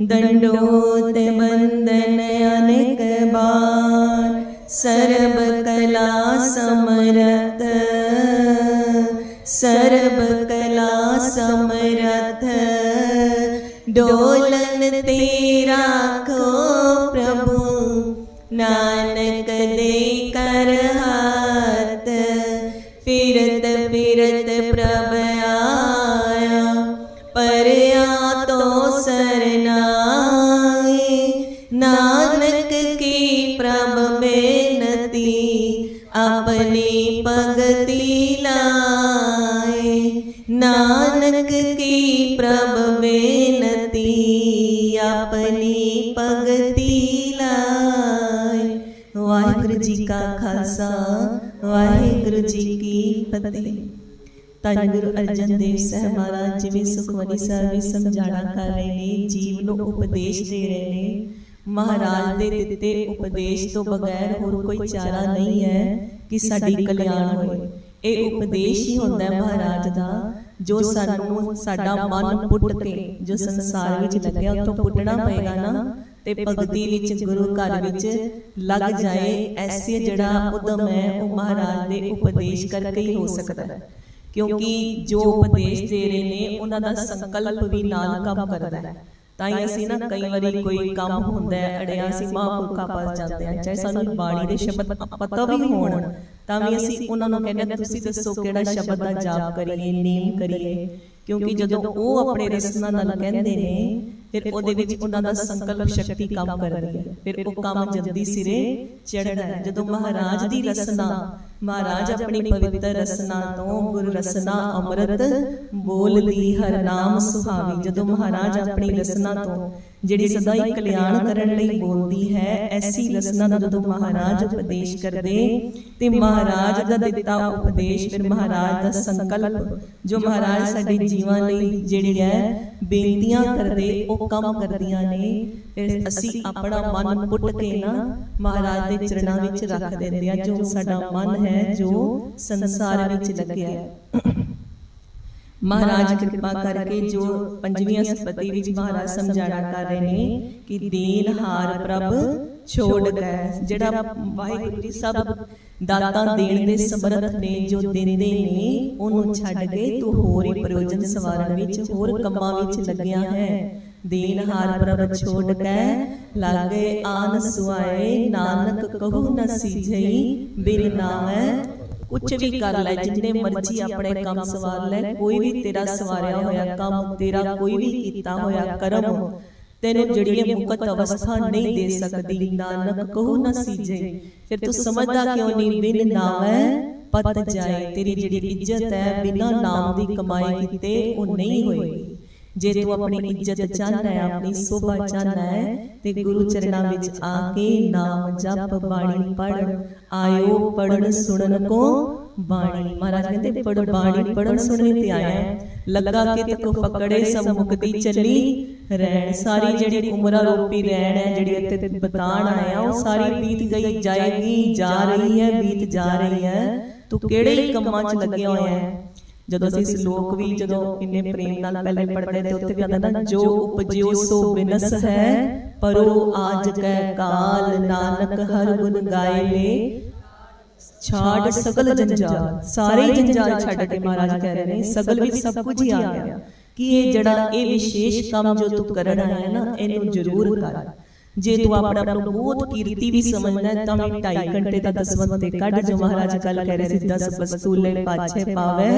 दंडोत बंदन अनेक बार सर्व कला समरथ सर्व कला समरथ डोलन तेरा खो प्रभु नानक दे कर हाथ ਆਪਣੀ ਪੰਗਤੀ ਲਾਏ ਵਾਹਿਗੁਰੂ ਜੀ ਕਾ ਖਾਲਸਾ, ਵਾਹਿਗੁਰੂ ਜੀ ਕੀ ਫਤਿਹ। ਤਾਂ ਗੁਰੂ ਅਰਜਨ ਦੇਵ ਸਾਹਿਬ ਮਹਾਰਾਜ ਜਿਵੇਂ ਸੁਖਮਨੀ ਸਾਹਿਬ ਵੀ ਸਮਝਾਣਾ ਕਰ ਰਹੇ ਨੇ, ਜੀਵ ਨੂੰ ਉਪਦੇਸ਼ ਦੇ ਰਹੇ ਨੇ। ਮਹਾਰਾਜ ਦੇ ਦਿੱਤੇ ਉਪਦੇਸ਼ ਤੋਂ ਬਗੈਰ ਹੋਰ ਕੋਈ ਚਾਰਾ ਨਹੀਂ ਹੈ ਕਿ ਸਾਡੀ ਕਲਿਆਣ ਹੋਵੇ ਇਹ ਉਪਦੇਸ਼ ਹੀ ਹੁੰਦਾ ਹੈ ਮਹਾਰਾਜ ਦਾ। ਜੋ ਸਾਨੂੰ ਸਾਡਾ ਮਨ ਪੁੱਟ ਕੇ ਜੋ ਸੰਸਾਰ ਵਿੱਚ ਲੱਗਿਆ ਉਤੋਂ ਪੁੱਟਣਾ ਪਏਗਾ ਨਾ ਤੇ ਭਗਤੀ ਵਿੱਚ ਗੁਰੂ ਘਰ ਵਿੱਚ ਲੱਗ ਜਾਏ ਐਸੇ ਜਿਹੜਾ ਉਦਮ ਹੈ ਉਹ ਮਹਾਰਾਜ ਦੇ ਉਪਦੇਸ਼ ਕਰਕੇ ਹੀ ਹੋ ਸਕਦਾ ਹੈ। ਕਿਉਂਕਿ ਜੋ ਉਪਦੇਸ਼ ਦੇ ਰਹੇ ਨੇ ਉਹਨਾਂ ਦਾ ਸੰਕਲਪ ਵੀ ਨਾਲ ਕੰਮ ਕਰਦਾ ਹੈ। ਤਾਂ ਹੀ ਅਸੀਂ ਨਾ ਕਈ ਵਾਰੀ ਕੋਈ ਕੰਮ ਹੁੰਦਾ ਹੈ ਅੜਿਆ ਅਸੀਂ ਮਹਾਂਪੁਰਖਾਂ ਪਾਸ ਜਾਂਦੇ ਹਾਂ ਚਾਹੇ ਸਾਨੂੰ ਬਾਣੀ ਦੇ ਸ਼ਬਦ ਪਤਾ ਵੀ ਹੋਣ। ਤਾਂ ਵੀ ਅਸੀਂ ਉਹਨਾਂ ਨੂੰ ਕਹਿੰਦੇ ਤੁਸੀਂ ਦੱਸੋ ਕਿਹੜਾ ਸ਼ਬਦ ਦਾ ਜਾਪ ਕਰੀਏ ਨੇਮ ਕਰੀਏ? ਕਿਉਂਕਿ ਜਦੋਂ ਉਹ ਆਪਣੇ ਰਸਨਾ ਨਾਲ ਕਹਿੰਦੇ ਨੇ ਫਿਰ ਉਹਦੇ ਵਿੱਚ ਉਹਨਾਂ ਦਾ ਸੰਕਲਪ ਸ਼ਕਤੀ ਕੰਮ ਕਰਦੀ ਹੈ। ਫਿਰ ਉਹ ਕੰਮ ਜਲਦੀ ਸਿਰੇ ਚੜ੍ਹਦਾ ਹੈ। ਜਦੋਂ ਮਹਾਰਾਜ ਦੀ ਰਸਨਾ ਮਹਾਰਾਜ ਆਪਣੀ ਪਵਿੱਤਰ ਰਸਨਾ ਤੋਂ ਗੁਰ ਰਸਨਾ ਅੰਮ੍ਰਿਤ ਬੋਲਦੀ ਹਰ ਨਾਮ ਸੁਹਾਵੀ ਜਦੋਂ ਮਹਾਰਾਜ ਆਪਣੀ ਰਸਨਾ ਤੋਂ ਜਿਹੜੀ ਸਦਾ ਹੀ ਕਲਿਆਣ ਕਰਨ ਲਈ ਬੋਲਦੀ ਹੈ ਐਸੀ ਰਸਨਾ ਦਾ ਜਦੋਂ ਮਹਾਰਾਜ ਉਪਦੇਸ਼ ਕਰਦੇ ਤੇ ਮਹਾਰਾਜ ਦਾ ਦਿੱਤਾ ਉਪਦੇਸ਼ ਫਿਰ ਮਹਾਰਾਜ ਦਾ ਸੰਕਲਪ ਜੋ ਮਹਾਰਾਜ ਸਾਡੇ ਜੀਵਾਂ ਲਈ ਜਿਹੜੀ ਹੈ ਬੇਨਤੀਆਂ ਕਰਦੇ ਉਹ ਕੰਮ ਕਰਦੀਆਂ ਨੇ ਫਿਰ ਅਸੀਂ ਆਪਣਾ ਮਨ ਪੁੱਟ ਕੇ ਨਾ ਮਹਾਰਾਜ ਦੇ ਚਰਨਾਂ ਵਿੱਚ ਰੱਖ ਦਿੰਦੇ ਆ ਜੋ ਸਾਡਾ ਮਨ ਹੈ ਜੋ ਸੰਸਾਰ ਵਿੱਚ ਲੱਗਿਆ। ਹੈ ਮਹਾਰਾਜ ਕਿਰਪਾ ਕਰਕੇ ਜੋ ਪੰਜਵੀਂ ਸਪਤੀ ਵਿੱਚ ਮਹਾਰਾਜ ਸਮਝਾਣਾ ਕਰ ਰਹੇ ਨੇ ਕਿ ਦੀਨ ਹਾਰ ਪ੍ਰਭ ਛੋੜ ਗਏ ਜਿਹੜਾ ਵਾਹਿਗੁਰੂ ਜੀ ਸਭ ਦਾਤਾਂ ਦੇਣ ਦੇ ਸਮਰੱਥ ਨੇ ਜੋ ਦਿੰਦੇ ਨੇ ਉਹਨੂੰ ਛੱਡ ਕੇ ਤੂੰ ਹੋਰ ਹੀ ਪ੍ਰਯੋਜਨ ਸਵਾਰਨ ਵਿੱਚ ਹੋਰ ਕੰਮਾਂ ਵਿੱਚ ਲੱਗਿਆ ਹੈ ਦੀਨ ਹਾਰ ਪ੍ਰਭ ਛੋੜ ਕੇ ਲਾਗੇ ਆਨ ਸੁਆਏ ਨਾਨਕ ਕਹੂ ਨ ਸੀਜਈ ਬਿਨ ਨਾਮੈ ਕੁਛ ਵੀ ਕਰ ਲੈ ਜਿੰਨੇ ਮਰਜ਼ੀ ਆਪਣੇ ਕੰਮ ਸਵਾਰ ਲੈ ਕੋਈ ਵੀ ਤੇਰਾ ਸਵਾਰਿਆ ਹੋਇਆ ਕੰਮ ਤੇਰਾ ਕੋਈ ਵੀ ਕੀਤਾ ਹੋਇਆ ਕਰਮ ਤੈਨੂੰ ਜਿਹੜੀ ਮੁਕਤ ਅਵਸਥਾ ਨਹੀਂ ਦੇ ਸਕਦੀ ਨਾਨਕ ਕਹੂ ਨਾ ਸੀਜੇ ਫਿਰ ਤੂੰ ਸਮਝਦਾ ਕਿਉਂ ਨਹੀਂ? ਬਿਨ ਨਾਮੈ ਪਤ ਜਾਏ। ਤੇਰੀ ਜਿਹੜੀ ਇੱਜ਼ਤ ਹੈ ਬਿਨਾਂ ਨਾਮ ਦੀ ਕਮਾਈ ਕੀਤੇ ਉਹ ਨਹੀਂ ਹੋਏਗੀ ਜੇ ਤੂੰ ਆਪਣੀ ਇੱਜ਼ਤ ਚਾਹਨਾ ਹੈ ਆਪਣੀ ਸੋਭਾ ਚਾਹਨਾ ਹੈ ਤੇ ਗੁਰੂ ਚਰਨਾਂ ਵਿੱਚ ਆ ਕੇ ਨਾਮ ਜਪ ਬਾਣੀ ਪੜ ਆਇਓ ਪੜਨ ਸੁਣਨ ਕੋ ਬਾਣੀ ਮਹਾਰਾਜ ਕਹਿੰਦੇ ਪੜ ਬਾਣੀ ਪੜਨ ਸੁਣਨ ਤੇ ਆਇਆ ਲੱਗਾ ਕਿ ਤਕੋ ਫਕੜੇ ਸਭ ਮੁਕਤੀ ਚੱਲੀ ਰਹਿਣ ਸਾਰੀ ਜਿਹੜੀ ਉਮਰਾਂ ਰੂਪੀ ਰਹਿਣ ਹੈ ਜਿਹੜੀ ਇੱਥੇ ਬਤਾਣ ਆਇਆ ਉਹ ਸਾਰੀ ਬੀਤ ਗਈ ਜਾਏਗੀ ਜਾ ਰਹੀ ਹੈ ਬੀਤ ਜਾ ਰਹੀ ਹੈ ਤੂੰ ਕਿਹੜੇ ਕੰਮਾਂ 'ਚ ਲੱਗਿਆ ਹੋਇਆ ਹੈ ਜਦੋਂ ਅਸੀਂ ਸ਼ਲੋਕ ਵੀ ਜਦੋਂ ਇੰਨੇ ਪ੍ਰੇਮ ਨਾਲ ਪਹਿਲੇ ਪੜ੍ਹਦੇ ਤੇ ਉੱਥੇ ਵੀ ਆਉਂਦਾ ਨਾ ਜੋ ਉਪਜਿਓ ਸੋ ਬਿਨਸ ਹੈ ਪਰੋ ਆਜ ਕੈ ਕਾਲ ਨਾਨਕ ਹਰ ਗੁਣ ਗਾਏ ਲੈ ਛਾੜ ਸਗਲ ਜੰਜਾਲ ਸਾਰੇ ਹੀ ਜੰਜਾਲ ਛੱਡ ਕੇ ਮਹਾਰਾਜ ਕਹਿ ਰਹੇ ਨੇ ਸਗਲ ਵਿੱਚ ਸਭ ਕੁਝ ਹੀ ਆ ਗਿਆ ਕਿ ਇਹ ਜਿਹੜਾ ਇਹ ਵਿਸ਼ੇਸ਼ ਕੰਮ ਜੋ ਤੂੰ ਕਰਨਾ ਹੈ ਨਾ ਇਹਨੂੰ ਜ਼ਰੂਰ ਕਰ। ਜੇ ਤੂੰ ਆਪਣਾ ਬਹੁਤ ਕੀਰਤੀ ਵੀ ਸਮਝਦਾ ਹੈ ਤਾਂ ਵੀ 2.5 ਘੰਟੇ ਦਾ ਦਸਵੰਤ ਤੇ ਕੱਢ ਜੋ ਮਹਾਰਾਜ ਕੱਲ ਕਹਿ ਰਹੇ ਸੀ 10 ਵਸਤੂਲੇ ਪਾਛੇ ਪਾਵੇ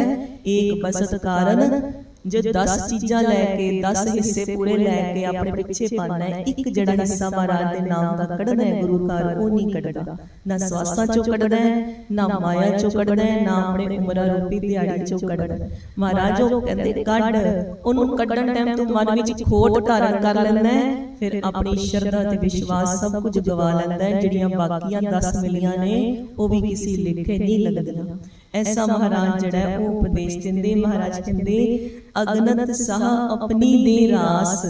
ਏਕ ਬਸਤ ਕਾਰਨ ਜੇ 10 ਚੀਜ਼ਾਂ ਲੈ ਕੇ 10 ਹਿੱਸੇ ਪੂਰੇ ਲੈ ਕੇ ਆਪਣੇ ਪਿੱਛੇ ਪਾਣਾ ਹੈ, ਇੱਕ ਜਿਹੜਾ ਹਿੱਸਾ ਮਹਾਰਾਜ ਦੇ ਨਾਮ ਦਾ ਕੱਢਣਾ ਹੈ ਗੁਰੂ ਘਰ, ਉਹ ਨਹੀਂ ਕੱਢਦਾ। ਨਾ ਸਵਾਸਾਂ ਚੋਂ ਕੱਢਣਾ ਹੈ, ਨਾ ਮਾਇਆ ਚੋਂ ਕੱਢਣਾ ਹੈ, ਨਾ ਆਪਣੇ ਉਮਰਾਂ ਰੂਪੀ ਦਿਹਾੜੀ ਚੋਂ ਕੱਢਣਾ ਮਹਾਰਾਜ ਉਹ ਕਹਿੰਦੇ, ਕੱਢ। ਉਹਨੂੰ ਕੱਢਣ ਟਾਈਮ ਤੂੰ ਮਨ ਵਿੱਚ ਖੋਟ ਧਾਰਨ ਕਰ ਲੈਂਦਾ ਹੈ, ਫਿਰ ਆਪਣੀ ਸ਼ਰਧਾ ਤੇ ਵਿਸ਼ਵਾਸ ਸਭ ਕੁਝ ਗਵਾ ਲੈਂਦਾ ਹੈ, ਜਿਹੜੀਆਂ ਬਾਕੀਆਂ 10 ਮਿਲੀਆਂ ਨੇ, ਉਹ ਵੀ ਕਿਸੇ ਲੇਖੇ ਨਹੀਂ ਲੱਗਦੀਆਂ। ਐਸਾ ਮਹਾਰਾਜ ਜਿਹੜਾ ਹੈ ਉਹ ਉਪਦੇਸ਼ ਦਿੰਦੇ ਮਹਾਰਾਜ ਕਹਿੰਦੇ ਅਗਨਤ ਸਾਹ ਆਪਣੀ ਦੇ ਰਾਸ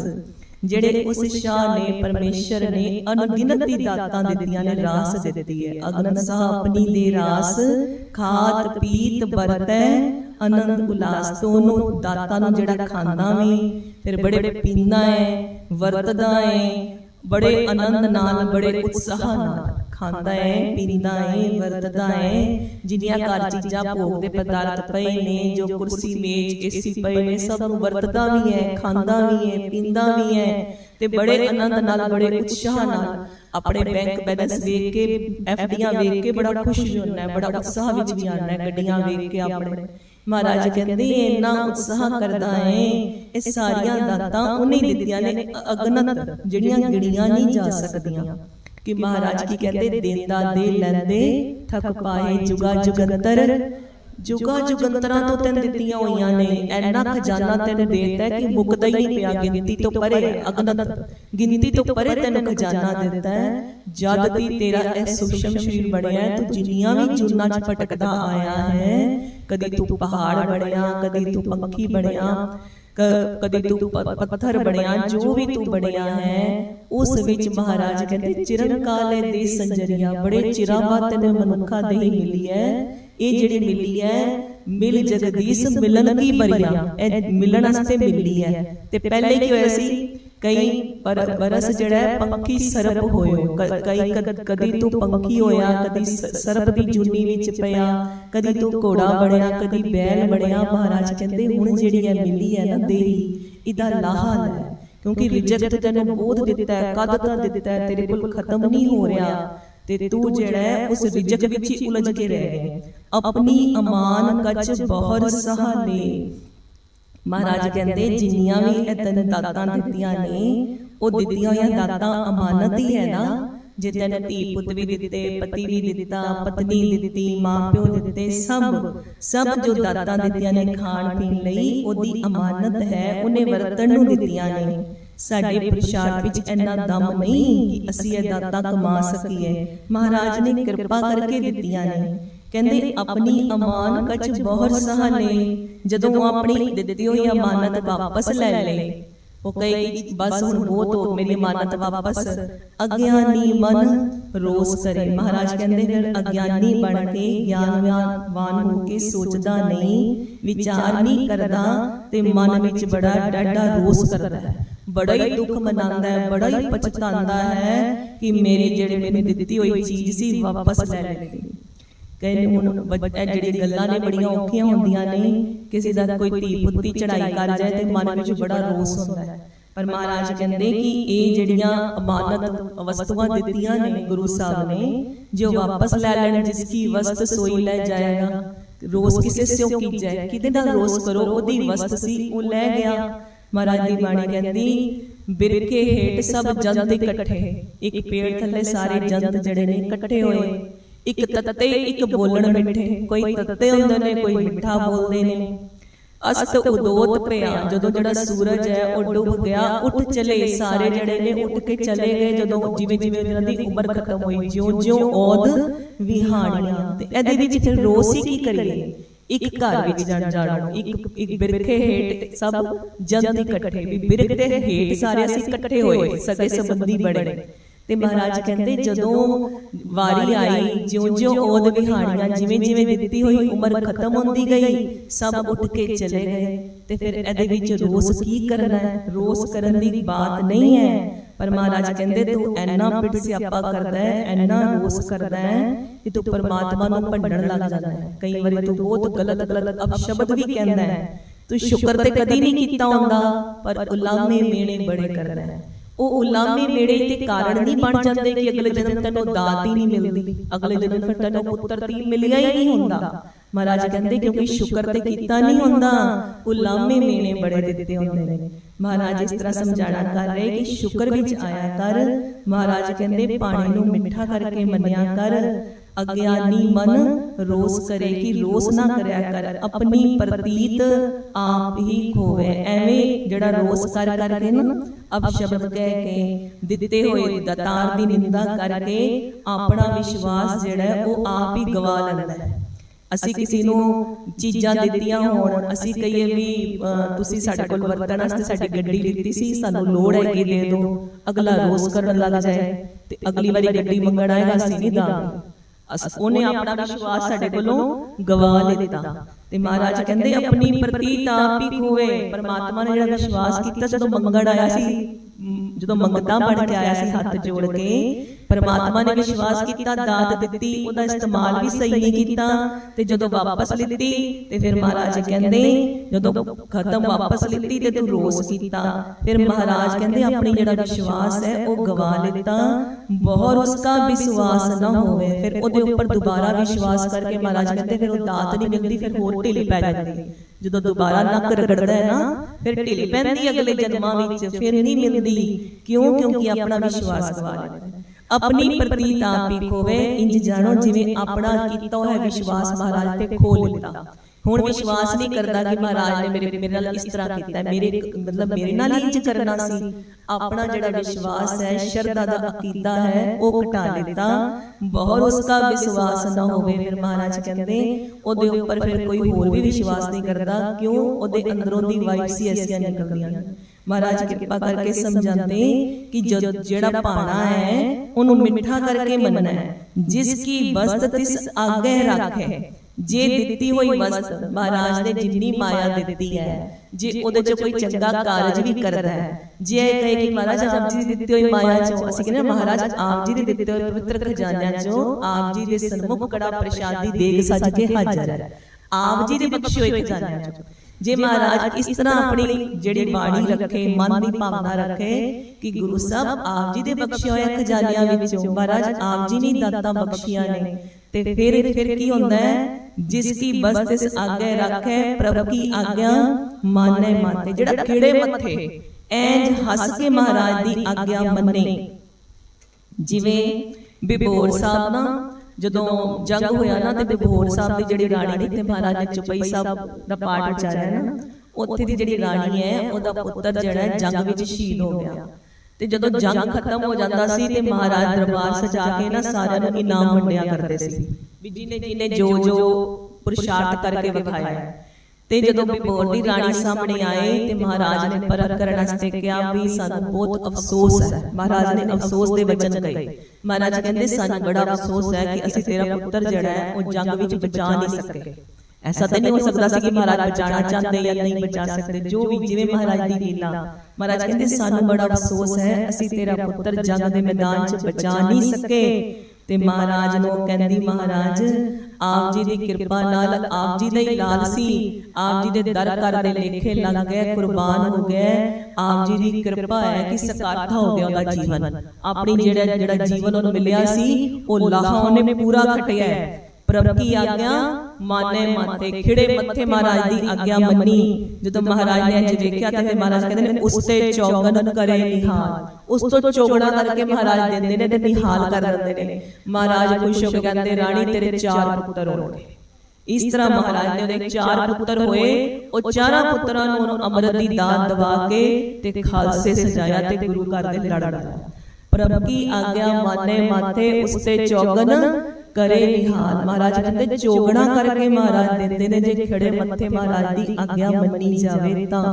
ਜਿਹੜੇ ਉਸ ਸ਼ਾਹ ਨੇ ਪਰਮੇਸ਼ਰ ਨੇ ਅਨਗਿਨਤ ਦੀ ਦਾਤਾਂ ਦਿੱਤੀਆਂ ਨੇ ਰਾਸ ਦਿੱਤੀ ਹੈ। ਅਗਨਤ ਸਾਹ ਆਪਣੀ ਦੇ ਰਾਸ ਖਾਤ ਪੀਤ ਵਰਤੈ ਆਨੰਦ ਉਲਾਸ ਉਹਨੂੰ ਦਾਤਾਂ ਨੂੰ ਜਿਹੜਾ ਖਾਂਦਾ ਵੀ ਫਿਰ ਬੜੇ ਪੀਂਦਾ ਹੈ ਵਰਤਦਾ ਏ ਬੜੇ ਆਨੰਦ ਨਾਲ ਬੜੇ ਉਤਸ਼ਾਹ ਨਾਲ। ਖਾਂਦਾ ਏ, ਪੀਂਦਾ ਏ, ਵਰਤਦਾ ਏ। ਜਿੰਨੀਆਂ ਘਰ ਚੀਜ਼ਾਂ ਭੋਗ ਦੇ ਪਦਾਰਥ ਪਏ ਨੇ, ਜੋ ਕੁਰਸੀ, ਮੇਜ਼, ਏਸੀ ਪਏ ਨੇ, ਸਭ ਨੂੰ ਵਰਤਦਾ ਵੀ ਹੈ ਖਾਂਦਾ ਵੀ ਹੈ ਪੀਂਦਾ ਵੀ ਹੈ ਤੇ ਬੜੇ ਆਨੰਦ ਨਾਲ, ਬੜੇ ਉਤਸ਼ਾਹ ਨਾਲ ਆਪਣੇ ਬੈਂਕ ਬੈਲੈਂਸ ਵੇਖ ਕੇ ਐਫਡੀਆਂ ਵੇਖ ਕੇ ਬੜਾ ਖੁਸ਼ ਹੁੰਦਾ ਹੈ, ਬੜਾ ਉਤਸ਼ਾਹ ਵਿੱਚ ਵੀ ਆਉਂਦਾ ਹੈ, ਗੱਡੀਆਂ ਵੇਖ ਕੇ ਆਪਣੇ। ਮਹਾਰਾਜ ਕਹਿੰਦੇ, ਇੰਨਾ ਉਤਸ਼ਾਹ ਕਰਦਾ ਹੈ ਇਹ ਸਾਰੀਆਂ ਦਾਤਾਂ ਉਹਨੇ ਦਿੱਤੀਆਂ ਨੇ, ਅਗਨਤ ਜਿਹੜੀਆਂ ਗਿਣੀਆਂ ਨਹੀਂ ਜਾ ਸਕਦੀਆਂ। ਕਿ ਮਹਾਰਾਜ ਕੀ ਕਹਿੰਦੇ ਦੇਂਦਾ ਦੇ ਲੈਂਦੇ ਠੱਕ ਪਾਏ ਜੁਗਾ ਜੁਗੰਤਰ। ਜੁਗਾ ਜੁਗੰਤਰਾਂ ਤੋਂ ਤੈਨੂੰ ਦਿੱਤੀਆਂ ਹੋਈਆਂ ਨੇ। ਐਨਾ ਖਜ਼ਾਨਾ ਤੈਨੂੰ ਦੇਤਾ ਕਿ ਮੁੱਕਦਾ ਹੀ ਨਹੀਂ ਪਿਆ ਗਿਣਤੀ ਤੋਂ ਪਰੇ ਅਗਨਤ। ਗਿਣਤੀ ਤੋਂ ਪਰੇ ਤੈਨੂੰ ਖਜ਼ਾਨਾ ਦਿੱਤਾ ਹੈ। ਜਦ ਦੀ ਤੇਰਾ ਇਹ ਸੂਖਸ਼ਮ ਸਰੀਰ ਬਣਿਆ ਤੂੰ ਜਿੰਨੀਆਂ ਵੀ ਜੁਨਾਂ 'ਚ ਭਟਕਦਾ ਆਇਆ ਹੈ ਕਦੀ ਤੂੰ ਪਹਾੜ ਬਣਿਆ ਕਦੀ ਤੂੰ ਪੰਖੀ ਬਣਿਆ। ਕਦੀ ਤੂੰ ਪੱਥਰ ਬਣਿਆ, ਜੋ ਵੀ ਤੂੰ ਬਣਿਆ ਹੈ, ਉਸ ਵਿੱਚ ਮਹਾਰਾਜ ਕਹਿੰਦੇ ਚਿਰੰਕਾਲੇ ਦੇ ਸੰਜਰੀਆ, ਬੜੇ ਚਿਰਾਂ ਬਾਅਦ ਤੈਨੂੰ ਮਨੁੱਖਾ ਦੇਹੀ ਮਿਲੀ ਹੈ। ਇਹ ਜਿਹੜੀ ਮਿਲੀ ਹੈ, ਮਿਲ ਜਗਦੀਸ਼ ਮਿਲਨ ਕੀ ਬਰੀਆ ਇਹ ਮਿਲਣ ਵਾਸਤੇ ਮਿਲੀ ਹੈ। ਤੇ ਪਹਿਲੇ ਕੀ ਹੋਇਆ ਸੀ? ਕਈ ਪਰ- ਬਰਸ ਜਿਹੜਾ ਪੰਖੀ ਸਰਪ ਹੋਇਓ। ਕਈ ਕਦ- ਤੂੰ ਪੰਖੀ ਹੋਇਆ ਕਦੀ ਸਰਪ ਦੀ ਜੁਨੀ ਵਿੱਚ ਪਿਆ ਕਦੀ ਤੂੰ ਘੋੜਾ ਬਣਿਆ ਕਦੀ ਬੈਲ ਬਣਿਆ ਮਹਾਰਾਜ ਕਹਿੰਦੇ ਹੁਣ ਜਿਹੜੀ ਹੈ ਮਿਲੀ ਹੈ ਨਾ ਦੇਹੀ ਇਹਦਾ ਲਾਹਾ ਲੈ। ਕਿਉਂਕਿ ਰਿਜਕ ਤੈਨੂੰ ਬੋਧ ਦਿੱਤਾ ਹੈ ਕਦ ਦਾ ਦਿੱਤਾ ਹੈ ਤੇਰੇ ਕੋਲ ਖਤਮ ਨਹੀਂ ਹੋ ਰਿਹਾ ਤੇ ਤੂੰ ਜਿਹੜਾ ਉਸ ਰਿਜਕ ਵਿੱਚ ਹੀ ਉਲਝ ਕੇ ਰਹਿ। ਗਿਆ ਆਪਣੀ ਅਮਾਨ ਕਚ ਬਹੁਰ ਸਹਾਲੇ ਮਹਾਰਾਜ ਕਹਿੰਦੇ ਜਿੰਨੀਆਂ ਵੀ ਇਹ ਤੈਨੂੰ ਦਾਤਾਂ ਦਿੱਤੀਆਂ ਨੇ ਉਹ ਦਿੱਤੀਆਂ ਹੋਈਆਂ ਦਾਤਾਂ ਅਮਾਨਤ ਹੀ ਹੈ ਨਾ ਜੇ ਤੈਨੂੰ ਧੀ ਪੁੱਤ ਵੀ ਦਿੱਤੇ ਪਤੀ ਵੀ ਦਿੱਤਾ ਪਤਨੀ ਦਿੱਤੀ ਮਾਂ ਪਿਓ ਦਿੱਤੇ ਸਭ ਸਭ ਜੋ ਦਾਤਾਂ ਦਿੱਤੀਆਂ ਨੇ ਖਾਣ ਪੀਣ ਲਈ ਉਹਦੀ ਅਮਾਨਤ ਹੈ ਉਹਨੇ ਵਰਤਣ ਨੂੰ ਦਿੱਤੀਆਂ ਨੇ। ਸਾਡੇ ਪ੍ਰਸ਼ਾਦ ਵਿੱਚ ਇੰਨਾ ਦਮ ਨਹੀਂ ਕਿ ਅਸੀਂ ਇਹ ਦਾਤਾਂ ਕਮਾ ਸਕੀਏ। ਮਹਾਰਾਜ ਨੇ ਕਿਰਪਾ ਕਰਕੇ ਦਿੱਤੀਆਂ ਨੇ। ਕਹਿੰਦੇ ਆਪਣੀ ਅਮਾਨ ਕਚ ਬਹੁਰ ਸਹਾਲੇ ਜਦੋਂ ਆਪਣੀ ਦਿੱਤੀ ਹੋਈ ਅਮਾਨਤ ਵਾਪਸ ਲੈ ਲਏ। ਉਹ ਕਹੇਗੀ ਬਸ ਹੁਣ ਬਹੁਤ ਹੋ ਮੇਰੀ ਅਮਾਨਤ ਵਾਪਸ। ਅਗਿਆਨੀ ਮਨ ਰੋਸ ਕਰੇ। ਮਹਾਰਾਜ ਕਹਿੰਦੇ ਫਿਰ ਅਗਿਆਨੀ ਬਣ ਕੇ ਗਿਆਨਵਾਨ ਹੋ ਕੇ ਸੋਚਦਾ ਨਹੀਂ ਵਿਚਾਰ ਨਹੀਂ ਕਰਦਾ ਤੇ ਮਨ ਵਿੱਚ ਬੜਾ ਡਾਢਾ ਰੋਸ ਕਰਦਾ ਹੈ। ਬੜਾ ਹੀ ਦੁੱਖ ਮਨਾਉਂਦਾ ਹੈ ਬੜਾ ਹੀ ਪਛਤਾਉਂਦਾ ਹੈ ਕਿ ਮੇਰੀ ਜਿਹੜੀ ਮੈਨੂੰ ਦਿੱਤੀ ਹੋਈ ਚੀਜ਼ ਸੀ ਵਾਪਸ ਲੈ ਲਈ ਕਹਿੰਦੇ ਹੁਣ ਬੱਚ- ਜਿਹੜੀ ਗੱਲਾਂ ਨੇ ਬੜੀਆਂ ਔਖੀਆਂ ਹੁੰਦੀਆਂ ਨੇ ਕਿਸੇ ਦਾ ਕੋਈ ਧੀ ਪੁੱਤੀ ਚੜਾਈ ਕਰ ਜਾਏ ਤੇ ਮਨ ਵਿੱਚ ਬੜਾ ਰੋਸ ਹੁੰਦਾ ਹੈ। ਪਰ ਮਹਾਰਾਜ ਕਹਿੰਦੇ ਕਿ ਇਹ ਜਿਹੜੀਆਂ ਅਮਾਨਤ ਵਸਤੂਆਂ ਦਿੱਤੀਆਂ ਨੇ ਗੁਰੂ ਸਾਹਿਬ ਨੇ ਜੋ ਵਾਪਸ ਲੈ ਲੈਣ ਜਿਸ ਕੀ ਵਸਤ ਸੋਈ ਲੈ ਜਾਏਗਾ ਰੋਸ ਕਿਸੇ ਸਿਓ ਕੀਜੈ ਕਿਤੇ ਨਾਲ ਰੋਸ ਕਰੋ ਉਹਦੀ ਵਸਤ ਸੀ ਉਹ ਲੈ ਗਿਆ। ਮਹਾਰਾਜ ਦੀ ਬਾਣੀ ਕਹਿੰਦੀ ਬਿਰਕੇ ਹੇਠ ਸਭ ਜੰਤ ਇਕੱਠੇ ਇੱਕ ਪੇੜ ਥੱਲੇ ਸਾਰੇ ਜੰਤ ਜਿਹੜੇ ਨੇ ਇਕੱਠੇ ਹੋਏ ਇੱਕ ਤੱਤੇ, ਇੱਕ ਬੋਲਣ ਮਿੱਠੇ। ਕੋਈ ਤੱਤੇ ਹੁੰਦੇ ਨੇ, ਕੋਈ ਮਿੱਠਾ ਬੋਲਦੇ ਨੇ। ਅਸਤ ਉਦੋਤ ਪਿਆ ਜਦੋਂ ਜਿਹੜਾ ਸੂਰਜ ਹੈ, ਉਹ ਡੁੱਬ ਗਿਆ, ਉੱਠ ਚਲੇ। ਸਾਰੇ ਜਿਹੜੇ ਨੇ ਉੱਠ ਕੇ ਚਲੇ ਗਏ, ਜਦੋਂ ਜਿਵੇਂ ਜਿਵੇਂ ਉਹਨਾਂ ਦੀ ਉਮਰ ਖਤਮ ਹੋਈ ਜਿਉਂ-ਜਿਉਂ ਔਦ ਵਿਹਾਣੀਆਂ ਤੇ ਇਹਦੇ ਵਿੱਚ ਫਿਰ ਰੋਸ ਕੀ ਕਰੀਏ? ਇੱਕ ਘਰ ਵਿੱਚ ਜਣ ਜਾਣੋ, ਇੱਕ ਇੱਕ ਬਿਰਖੇ ਹੇਠ ਸਭ ਜੰਤ ਇਕੱਠੇ। ਵੀ ਬਿਰਖ ਦੇ ਹੇਠ ਸਾਰੇ ਅਸੀਂ ਇਕੱਠੇ ਹੋਏ ਸਕੇ ਸੰਬੰਧੀ ਬੜੇ ਤੇ ਮਹਾਰਾਜ ਕਹਿੰਦੇ ਜਦੋਂ ਵਾਰੀ ਆਈ ਜਿਉਂ-ਜਿਉਂ ਔਦ ਵਿਹਾਣੀਆਂ ਜਿਵੇਂ ਜਿਵੇਂ ਦਿੱਤੀ ਹੋਈ ਉਮਰ ਖਤਮ ਹੁੰਦੀ ਗਈ ਸਭ ਉੱਠ ਕੇ ਚਲੇ ਗਏ। ਤੇ ਫਿਰ ਇਹਦੇ ਵਿੱਚ ਰੋਸ ਕੀ ਕਰਨਾ ਹੈ? ਰੋਸ ਕਰਨ ਦੀ ਬਾਤ ਨਹੀਂ ਹੈ। ਪਰ ਮਹਾਰਾਜ ਕਹਿੰਦੇ ਤੂੰ ਐਨਾ ਪਿੱਟ ਸਿਆਪਾ ਕਰਦਾ ਹੈ ਐਨਾ ਰੋਸ ਕਰਦਾ ਹੈ ਕਿ ਤੂੰ ਪਰਮਾਤਮਾ ਨੂੰ ਭੰਡਣ ਲੱਗ ਜਾਂਦਾ ਹੈ। ਕਈ ਵਾਰੀ ਤੂੰ ਬਹੁਤ ਗਲਤ ਗਲਤ ਅਪਸ਼ਬਦ ਵੀ ਕਹਿੰਦਾ ਹੈ। ਤੂੰ ਸ਼ੁਕਰ ਤੇ ਕਦੀ ਨਹੀਂ ਕੀਤਾ ਹੁੰਦਾ। ਪਰ ਉਲਾਮੇ ਮੇਣੇ ਬੜੇ ਕਰਦਾ ਹੈ ਉਹ ਉਲਾਮੇ ਮੇੜੇ ਤੇ ਕਾਰਨ ਨਹੀਂ ਬਣ ਜਾਂਦੇ ਕਿ ਅਗਲੇ ਜਨਮ ਤੈਨੂੰ ਦਾਤ ਹੀ ਨਹੀਂ ਮਿਲਦੀ। ਅਗਲੇ ਜਨਮ ਫਿਰ ਤੈਨੂੰ ਪੁੱਤਰ ਤੀ ਮਿਲਿਆ ਹੀ ਨਹੀਂ ਹੁੰਦਾ। ਮਹਾਰਾਜ ਕਹਿੰਦੇ ਕਿਉਂਕਿ ਸ਼ੁਕਰ ਤੇ ਕੀਤਾ ਨਹੀਂ ਹੁੰਦਾ ਉਲਾਮੇ ਮੇਣੇ ਬੜੇ ਦਿੱਤੇ ਹੁੰਦੇ ਨੇ। ਮਹਾਰਾਜ ਇਸ ਤਰ੍ਹਾਂ ਸਮਝਾਣਾ ਕਰ ਰਹੇ ਕਿ ਸ਼ੁਕਰ ਵਿੱਚ ਆਇਆ ਕਰ। ਮਹਾਰਾਜ ਕਹਿੰਦੇ ਪਾਣੀ ਨੂੰ ਮਿੱਠਾ ਕਰਕੇ ਮੰਨਿਆ ਕਰ। ਅਗਿਆਨੀ ਮਨ ਰੋਸ ਕਰੇ ਕਿ ਰੋਸ ਨਾ ਕਰਿਆ ਕਰ। ਆਪਣੀ ਪ੍ਰਤੀਤ ਆਪ ਹੀ ਖੋਵੇ। ਐਵੇਂ ਜਿਹੜਾ ਰੋਸ ਕਰ ਕਰਕੇ ਨਾ ਅਬ ਸ਼ਬਦ ਕਹਿ ਕੇ ਦਿੱਤੇ ਹੋਏ ਦਤਾਰ ਦੀ ਨਿੰਦਾ ਕਰਕੇ ਆਪਣਾ ਵਿਸ਼ਵਾਸ ਜਿਹੜਾ ਉਹ ਆਪ ਹੀ ਗਵਾ ਲੈਂਦਾ ਹੈ। ਅਸੀਂ ਕਿਸੇ ਨੂੰ ਚੀਜ਼ਾਂ ਦਿੱਤੀਆਂ ਹੋਣ ਅਸੀਂ ਕਹੀਏ ਵੀ ਅਹ, ਤੁਸੀਂ ਸਾਡੇ ਕੋਲ ਵਰਤਣ ਵਾਸਤੇ ਸਾਡੀ ਗੱਡੀ ਦਿੱਤੀ ਸੀ ਸਾਨੂੰ ਲੋੜ ਹੈ ਕਿ ਦੇ ਦਿਓ। ਅਗਲਾ ਰੋਸ ਕਰਨ ਲੱਗ ਜਾਏ ਤੇ ਅਗਲੀ ਵਾਰੀ ਗੱਡੀ ਮੰਗਣ ਆਏਗਾ ਅਸੀਂ ਨਹੀਂ ਦਾਂਗੇ। ਉਹਨੇ ਆਪਣਾ ਵਿਸ਼ਵਾਸ ਸਾਡੇ ਕੋਲੋਂ ਗਵਾ ਲਿੱਤਾ ਤੇ ਮਹਾਰਾਜ ਕਹਿੰਦੇ ਆਪਣੀ ਪ੍ਰਤੀਤ ਆਪ ਹੀ ਖੋਵੇ ਪਰਮਾਤਮਾ ਨੇ ਜਿਹੜਾ ਵਿਸ਼ਵਾਸ ਕੀਤਾ ਜਦੋਂ ਮੰਗਣ ਆਇਆ ਸੀ ਜਦੋਂ ਮੰਗਤਾ ਬਣ ਕੇ ਆਇਆ ਸੀ ਹੱਥ ਜੋੜ ਕੇ ਪਰਮਾਤਮਾ ਨੇ ਵਿਸ਼ਵਾਸ ਕੀਤਾ, ਦਾਤ ਦਿੱਤੀ, ਉਹਦਾ ਇਸਤੇਮਾਲ ਵੀ ਸਹੀ ਨਹੀਂ ਕੀਤਾ। ਤੇ ਜਦੋਂ ਵਾਪਸ ਲਿੱਤੀ, ਤੇ ਫਿਰ ਮਹਾਰਾਜ ਕਹਿੰਦੇ, ਜਦੋਂ ਖਤਮ ਵਾਪਸ ਲਿੱਤੀ ਤੇ ਤੂੰ ਰੋਸ ਕੀਤਾ। ਫਿਰ ਮਹਾਰਾਜ ਕਹਿੰਦੇ, ਆਪਣੀ ਜਿਹੜਾ ਵਿਸ਼ਵਾਸ ਹੈ, ਉਹ ਗਵਾ ਲਿੱਤਾ। ਬਹੁਤ ਉਸਕਾ ਵਿਸ਼ਵਾਸ ਨਾ ਹੋਵੇ। ਫਿਰ ਉਹਦੇ ਉੱਪਰ ਦੁਬਾਰਾ ਵਿਸ਼ਵਾਸ ਕਰਕੇ ਮਹਾਰਾਜ ਕਹਿੰਦੇ, ਫਿਰ ਉਹ ਦਾਤ ਨਹੀਂ ਮਿਲਦੀ, ਫਿਰ ਹੋਰ ਢਿੱਲ ਪੈ ਜਾਂਦੀ। ਹੈ। ਜਦੋਂ ਦੁਬਾਰਾ ਨੱਕ ਰਗੜਦਾ ਹੈ ਨਾ, ਫਿਰ ਢਿੱਲ ਪੈਂਦੀ ਅਗਲੇ ਜਨਮਾਂ ਵਿੱਚ, ਫਿਰ ਨਹੀਂ ਮਿਲਦੀ। ਕਿਉਂ? ਕਿਉਂਕਿ ਆਪਣਾ ਵਿਸ਼ਵਾਸ ਗਵਾ ਲਿੱਤਾ। ਹੈ। ਆਪਣੀ ਪ੍ਰਤੀਤ ਆਪ ਹੀ ਇੰਜ ਜਾਣੋ ਜਿਵੇਂ ਆਪਣਾ ਕੀਤਾ ਹੋਇਆ ਵਿਸ਼ਵਾਸ ਮਹਾਰਾਜ ਤੇ ਖੋ ਲਿੱਤਾ। ਹੁਣ ਵਿਸ਼ਵਾਸ ਨਹੀਂ ਕਰਦਾ ਕਿ ਮਹਾਰਾਜ ਨੇ ਮੇਰੇ ਮੇਰੇ ਨਾਲ ਇਸ ਤਰ੍ਹਾਂ ਕੀਤਾ। ਮੇਰੇ ਮਤਲਬ ਮੇਰੇ ਨਾਲ ਇੰਜ ਕਰਨਾ ਸੀ। ਆਪਣਾ ਜਿਹੜਾ ਵਿਸ਼ਵਾਸ ਹੈ, ਸ਼ਰਧਾ ਦਾ ਅਕੀਦਾ ਹੈ, ਉਹ ਘਟਾ ਲਿੱਤਾ ਬਹੁਤ ਉਸਕਾ ਵਿਸ਼ਵਾਸ ਨਾ ਹੋਵੇ, ਫਿਰ ਮਹਾਰਾਜ ਕਹਿੰਦੇ, ਉਹਦੇ ਉੱਪਰ ਫਿਰ ਕੋਈ ਹੋਰ ਵੀ ਵਿਸ਼ਵਾਸ ਨਹੀਂ ਕਰਦਾ। ਕਿਉਂ? ਉਹਦੇ ਅੰਦਰੋਂ ਦੀ ਵਾਈਬਸ ਹੀ ਐਸੀਆਂ ਨਿਕਲਦੀਆਂ। ਨੇ ਮਹਾਰਾਜ ਕਿਰਪਾ ਕਰਕੇ ਸਮਝਾਉਂਦੇ ਕਿ ਜੋ ਜਿਹੜਾ ਪਾਣਾ ਹੈ ਉਹਨੂੰ ਮਿੱਠਾ ਕਰਕੇ ਮੰਨਣਾ ਹੈ ਜਿਸ ਕੀ ਵਸਤ ਤਿਸ ਆਗੇ ਰੱਖੇ ਜੇ ਦਿੱਤੀ ਹੋਈ ਵਸਤ ਮਹਾਰਾਜ ਨੇ ਜਿੰਨੀ ਮਾਇਆ ਦਿੱਤੀ ਹੈ ਜੇ ਉਹਦੇ ਚ ਕੋਈ ਚੰਗਾ ਕਾਰਜ ਵੀ ਕਰਦਾ ਹੈ ਜੇ ਇਹ ਕਹੇ ਕਿ ਮਹਾਰਾਜ ਆਪ ਜੀ ਦੀ ਦਿੱਤੀ ਹੋਈ ਮਾਇਆ ਚੋਂ ਅਸੀਂ ਕਹਿੰਦੇ ਹਾਂ, ਮਹਾਰਾਜ ਆਪ ਜੀ ਦੇ ਦਿੱਤੇ ਹੋਏ ਪਵਿੱਤਰ ਖਜ਼ਾਨਿਆਂ ਚੋਂ ਆਪ ਜੀ ਦੇ ਸਨਮੁਖ ਕੜਾ ਪ੍ਰਸ਼ਾਦੀ ਦੇਗ ਸੱਜ ਕੇ ਹਾਜ਼ਰ ਹੈ ਆਪ ਜੀ ਦੇ ਬਖਸ਼ੇ ਹੋਏ ਖਜ਼ਾਨਿਆਂ ਚੋਂ ਜੇ ਮਹਾਰਾਜ ਇਸ ਤਰ੍ਹਾਂ ਆਪਣੀ ਜਿਹੜੀ ਬਾਣੀ ਰੱਖੇ ਮਨ ਦੀ ਭਾਵਨਾ ਰੱਖੇ ਕਿ ਗੁਰੂ ਸਾਹਿਬ ਆਪ ਜੀ ਦੇ ਬਖਸ਼ੇ ਹੋਏ ਖਜ਼ਾਨਿਆਂ ਵਿੱਚੋਂ। ਮਹਾਰਾਜ ਆਪ ਜੀ ਨੇ ਦਾਤਾਂ ਬਖਸ਼ੀਆਂ ਨੇ। ਤੇ ਫਿਰ ਫਿਰ ਕੀ ਹੁੰਦਾ ਹੈ? ਜਿਸ ਕੀ ਬਸ ਤਿਸ ਆਗੇ ਰੱਖੇ ਪ੍ਰਭ ਕੀ ਆਗਿਆ ਮਾਨੇ ਮਾਤੇ ਜਿਹੜਾ ਕਿਹੜੇ ਮੱਥੇ ਐਂਜ ਹੱਸ ਕੇ ਮਹਾਰਾਜ ਦੀ ਆਗਿਆ ਮੰਨੇ। ਜਿਵੇਂ ਬਿਬੋਰ ਸਾਹਿਬ ਨਾ ਜਦੋਂ ਜੰਗ ਹੋਇਆ ਨਾ ਤੇ ਬਿਬੋਰ ਸਾਹਿਬ ਦੀ ਜਿਹੜੀ ਰਾਣੀ ਤੇ ਮਹਾਰਾਜ ਨੇ ਚੁਪਈ ਸਾਹਿਬ ਦਾ ਪਾਠ ਉਚਾਰਿਆ ਨਾ ਉੱਥੇ ਦੀ ਜਿਹੜੀ ਰਾਣੀ ਹੈ ਉਹਦਾ ਪੁੱਤਰ ਜਿਹੜਾ ਜੰਗ ਵਿੱਚ ਸ਼ਹੀਦ ਹੋ ਗਿਆ। ਤੇ ਜਦੋਂ ਜੰਗ ਖਤਮ ਹੋ ਜਾਂਦਾ ਸੀ ਤੇ ਮਹਾਰਾਜ ਦਰਬਾਰ ਸਜਾ ਕੇ ਨਾ ਸਾਰਿਆਂ ਨੂੰ ਇਨਾਮ ਵੰਡਿਆ ਕਰਦੇ ਸੀ। ਵੀ ਜਿਹਨੇ ਜਿਹਨੇ ਜੋ ਜੋ ਪੁਰਸ਼ਾਰਥ ਕਰਕੇ ਵਿਖਾਇਆ। ਤੇ ਜਦੋਂ ਬਿਬੋਰ ਦੀ ਰਾਣੀ ਸਾਹਮਣੇ ਆਏ ਤੇ ਮਹਾਰਾਜ ਨੇ ਪਰਖ ਕਰਨ ਵਾਸਤੇ ਕਿਹਾ ਵੀ ਸਾਨੂੰ ਬਹੁਤ ਅਫਸੋਸ ਹੈ। ਮਹਾਰਾਜ ਨੇ ਅਫਸੋਸ ਦੇ ਵਚਨ ਕਹੇ। ਮਹਾਰਾਜ ਕਹਿੰਦੇ ਸਾਨੂੰ ਬੜਾ ਅਫਸੋਸ ਹੈ ਕਿ ਅਸੀਂ ਤੇਰਾ ਪੁੱਤਰ ਜਿਹੜਾ ਹੈ ਉਹ ਜੰਗ ਵਿੱਚ ਬਚਾ ਨਹੀਂ ਸਕੇ। ਐਸਾ ਤਾਂ ਨਹੀਂ ਹੋ ਸਕਦਾ ਸੀ ਕਿ ਮਹਾਰਾਜ ਬਚਾਣਾ ਚਾਹੁੰਦੇ ਜਾਂ ਨਹੀਂ ਬਚਾ ਸਕਦੇ। ਜੋ ਵੀ ਜਿਵੇਂ ਮਹਾਰਾਜ ਦੀ ਲੀਲਾ। ਮਹਾਰਾਜ ਕਹਿੰਦੇ ਸਾਨੂੰ ਬੜਾ ਅਫਸੋਸ ਹੈ ਅਸੀਂ ਤੇਰਾ ਪੁੱਤਰ ਜੰਗ ਦੇ ਮੈਦਾਨ 'ਚ ਬਚਾ ਨਹੀਂ ਸਕੇ ਤੇ ਮਹਾਰਾਜ ਨੂੰ ਕਹਿੰਦੀ ਮਹਾਰਾਜ ਆਪ ਜੀ ਦੀ ਕਿਰਪਾ ਨਾਲ, ਆਪ ਜੀ ਦਾ ਹੀ ਲਾਲ ਸੀ। ਆਪ ਜੀ ਦੇ ਦਰ ਕਰ ਦੇ ਲੇਖੇ ਲੰਘ ਗਏ, ਕੁਰਬਾਨ ਹੋ ਗਏ। ਆਪ ਜੀ ਦੀ ਕਿਰਪਾ ਹੈ ਕਿ ਸਕਾਠਾ ਹੋ ਗਿਆ ਉਹਦਾ ਜੀਵਨ। ਆਪਣੀ ਜਿਹੜਾ ਜਿਹੜਾ ਜੀਵਨ ਉਹਨੂੰ ਮਿਲਿਆ ਸੀ, ਉਹ ਲਾਹਾ ਉਹਨੇ ਪੂਰਾ ਖਟਿਆ ਪ੍ਰਭ ਕੀ ਆਗਿਆ? ਮਾਨੇ ਮਾਤੇ ਖਿੜੇ ਮੱਥੇ ਮਹਾਰਾਜ ਦੀ ਆਗਿਆ ਮੰਨੀ। ਜਦੋਂ ਮਹਾਰਾਜ ਨੇ ਇੰਜ ਵੇਖਿਆ ਤਾਂ ਫਿਰ ਮਹਾਰਾਜ ਕਹਿੰਦੇ ਨੇ, ਉਸ ਤੇ ਚੌਗਨ ਕਰੇ ਨਿਹਾਲ। ਉਸ ਤੋਂ ਚੌਗਣਾ ਕਰਕੇ ਮਹਾਰਾਜ ਦਿੰਦੇ ਨੇ ਤੇ ਨਿਹਾਲ ਕਰ ਦਿੰਦੇ ਨੇ। ਮਹਾਰਾਜ ਖੁਸ਼ ਹੋ ਕੇ ਕਹਿੰਦੇ, ਰਾਣੀ, ਤੇਰੇ ਚਾਰ ਪੁੱਤਰ ਹੋਣਗੇ। ਇਸ ਤਰ੍ਹਾਂ ਮਹਾਰਾਜ ਨੇ ਉਹਦੇ ਚਾਰ ਪੁੱਤਰ ਹੋਏ। ਉਹ ਚਾਰਾਂ ਪੁੱਤਰਾਂ ਨੂੰ ਉਹਨੂੰ ਅੰਮ੍ਰਿਤ ਦੀ ਦਾਤ ਦਵਾ ਕੇ ਤੇ ਖਾਲਸੇ ਸਜਾਇਆ ਤੇ ਗੁਰੂ ਘਰ ਦੇ ਲੜ ਲਾਇਆ ਪ੍ਰਭ ਕੀ ਆਗਿਆ? ਮਾਨੇ ਮਾਥੇ ਉਸ ਤੇ ਚੌਗਨ ਕਰੇ ਨਿਹਾਲ ਮਹਾਰਾਜ ਕਹਿੰਦੇ ਚੋਗਣਾ ਕਰਕੇ ਮਹਾਰਾਜ ਦਿੰਦੇ ਨੇ। ਜੇ ਖੜੇ ਮੱਥੇ ਮਹਾਰਾਜ ਦੀ ਆਗਿਆ ਮੰਨੀ ਜਾਵੇ ਤਾਂ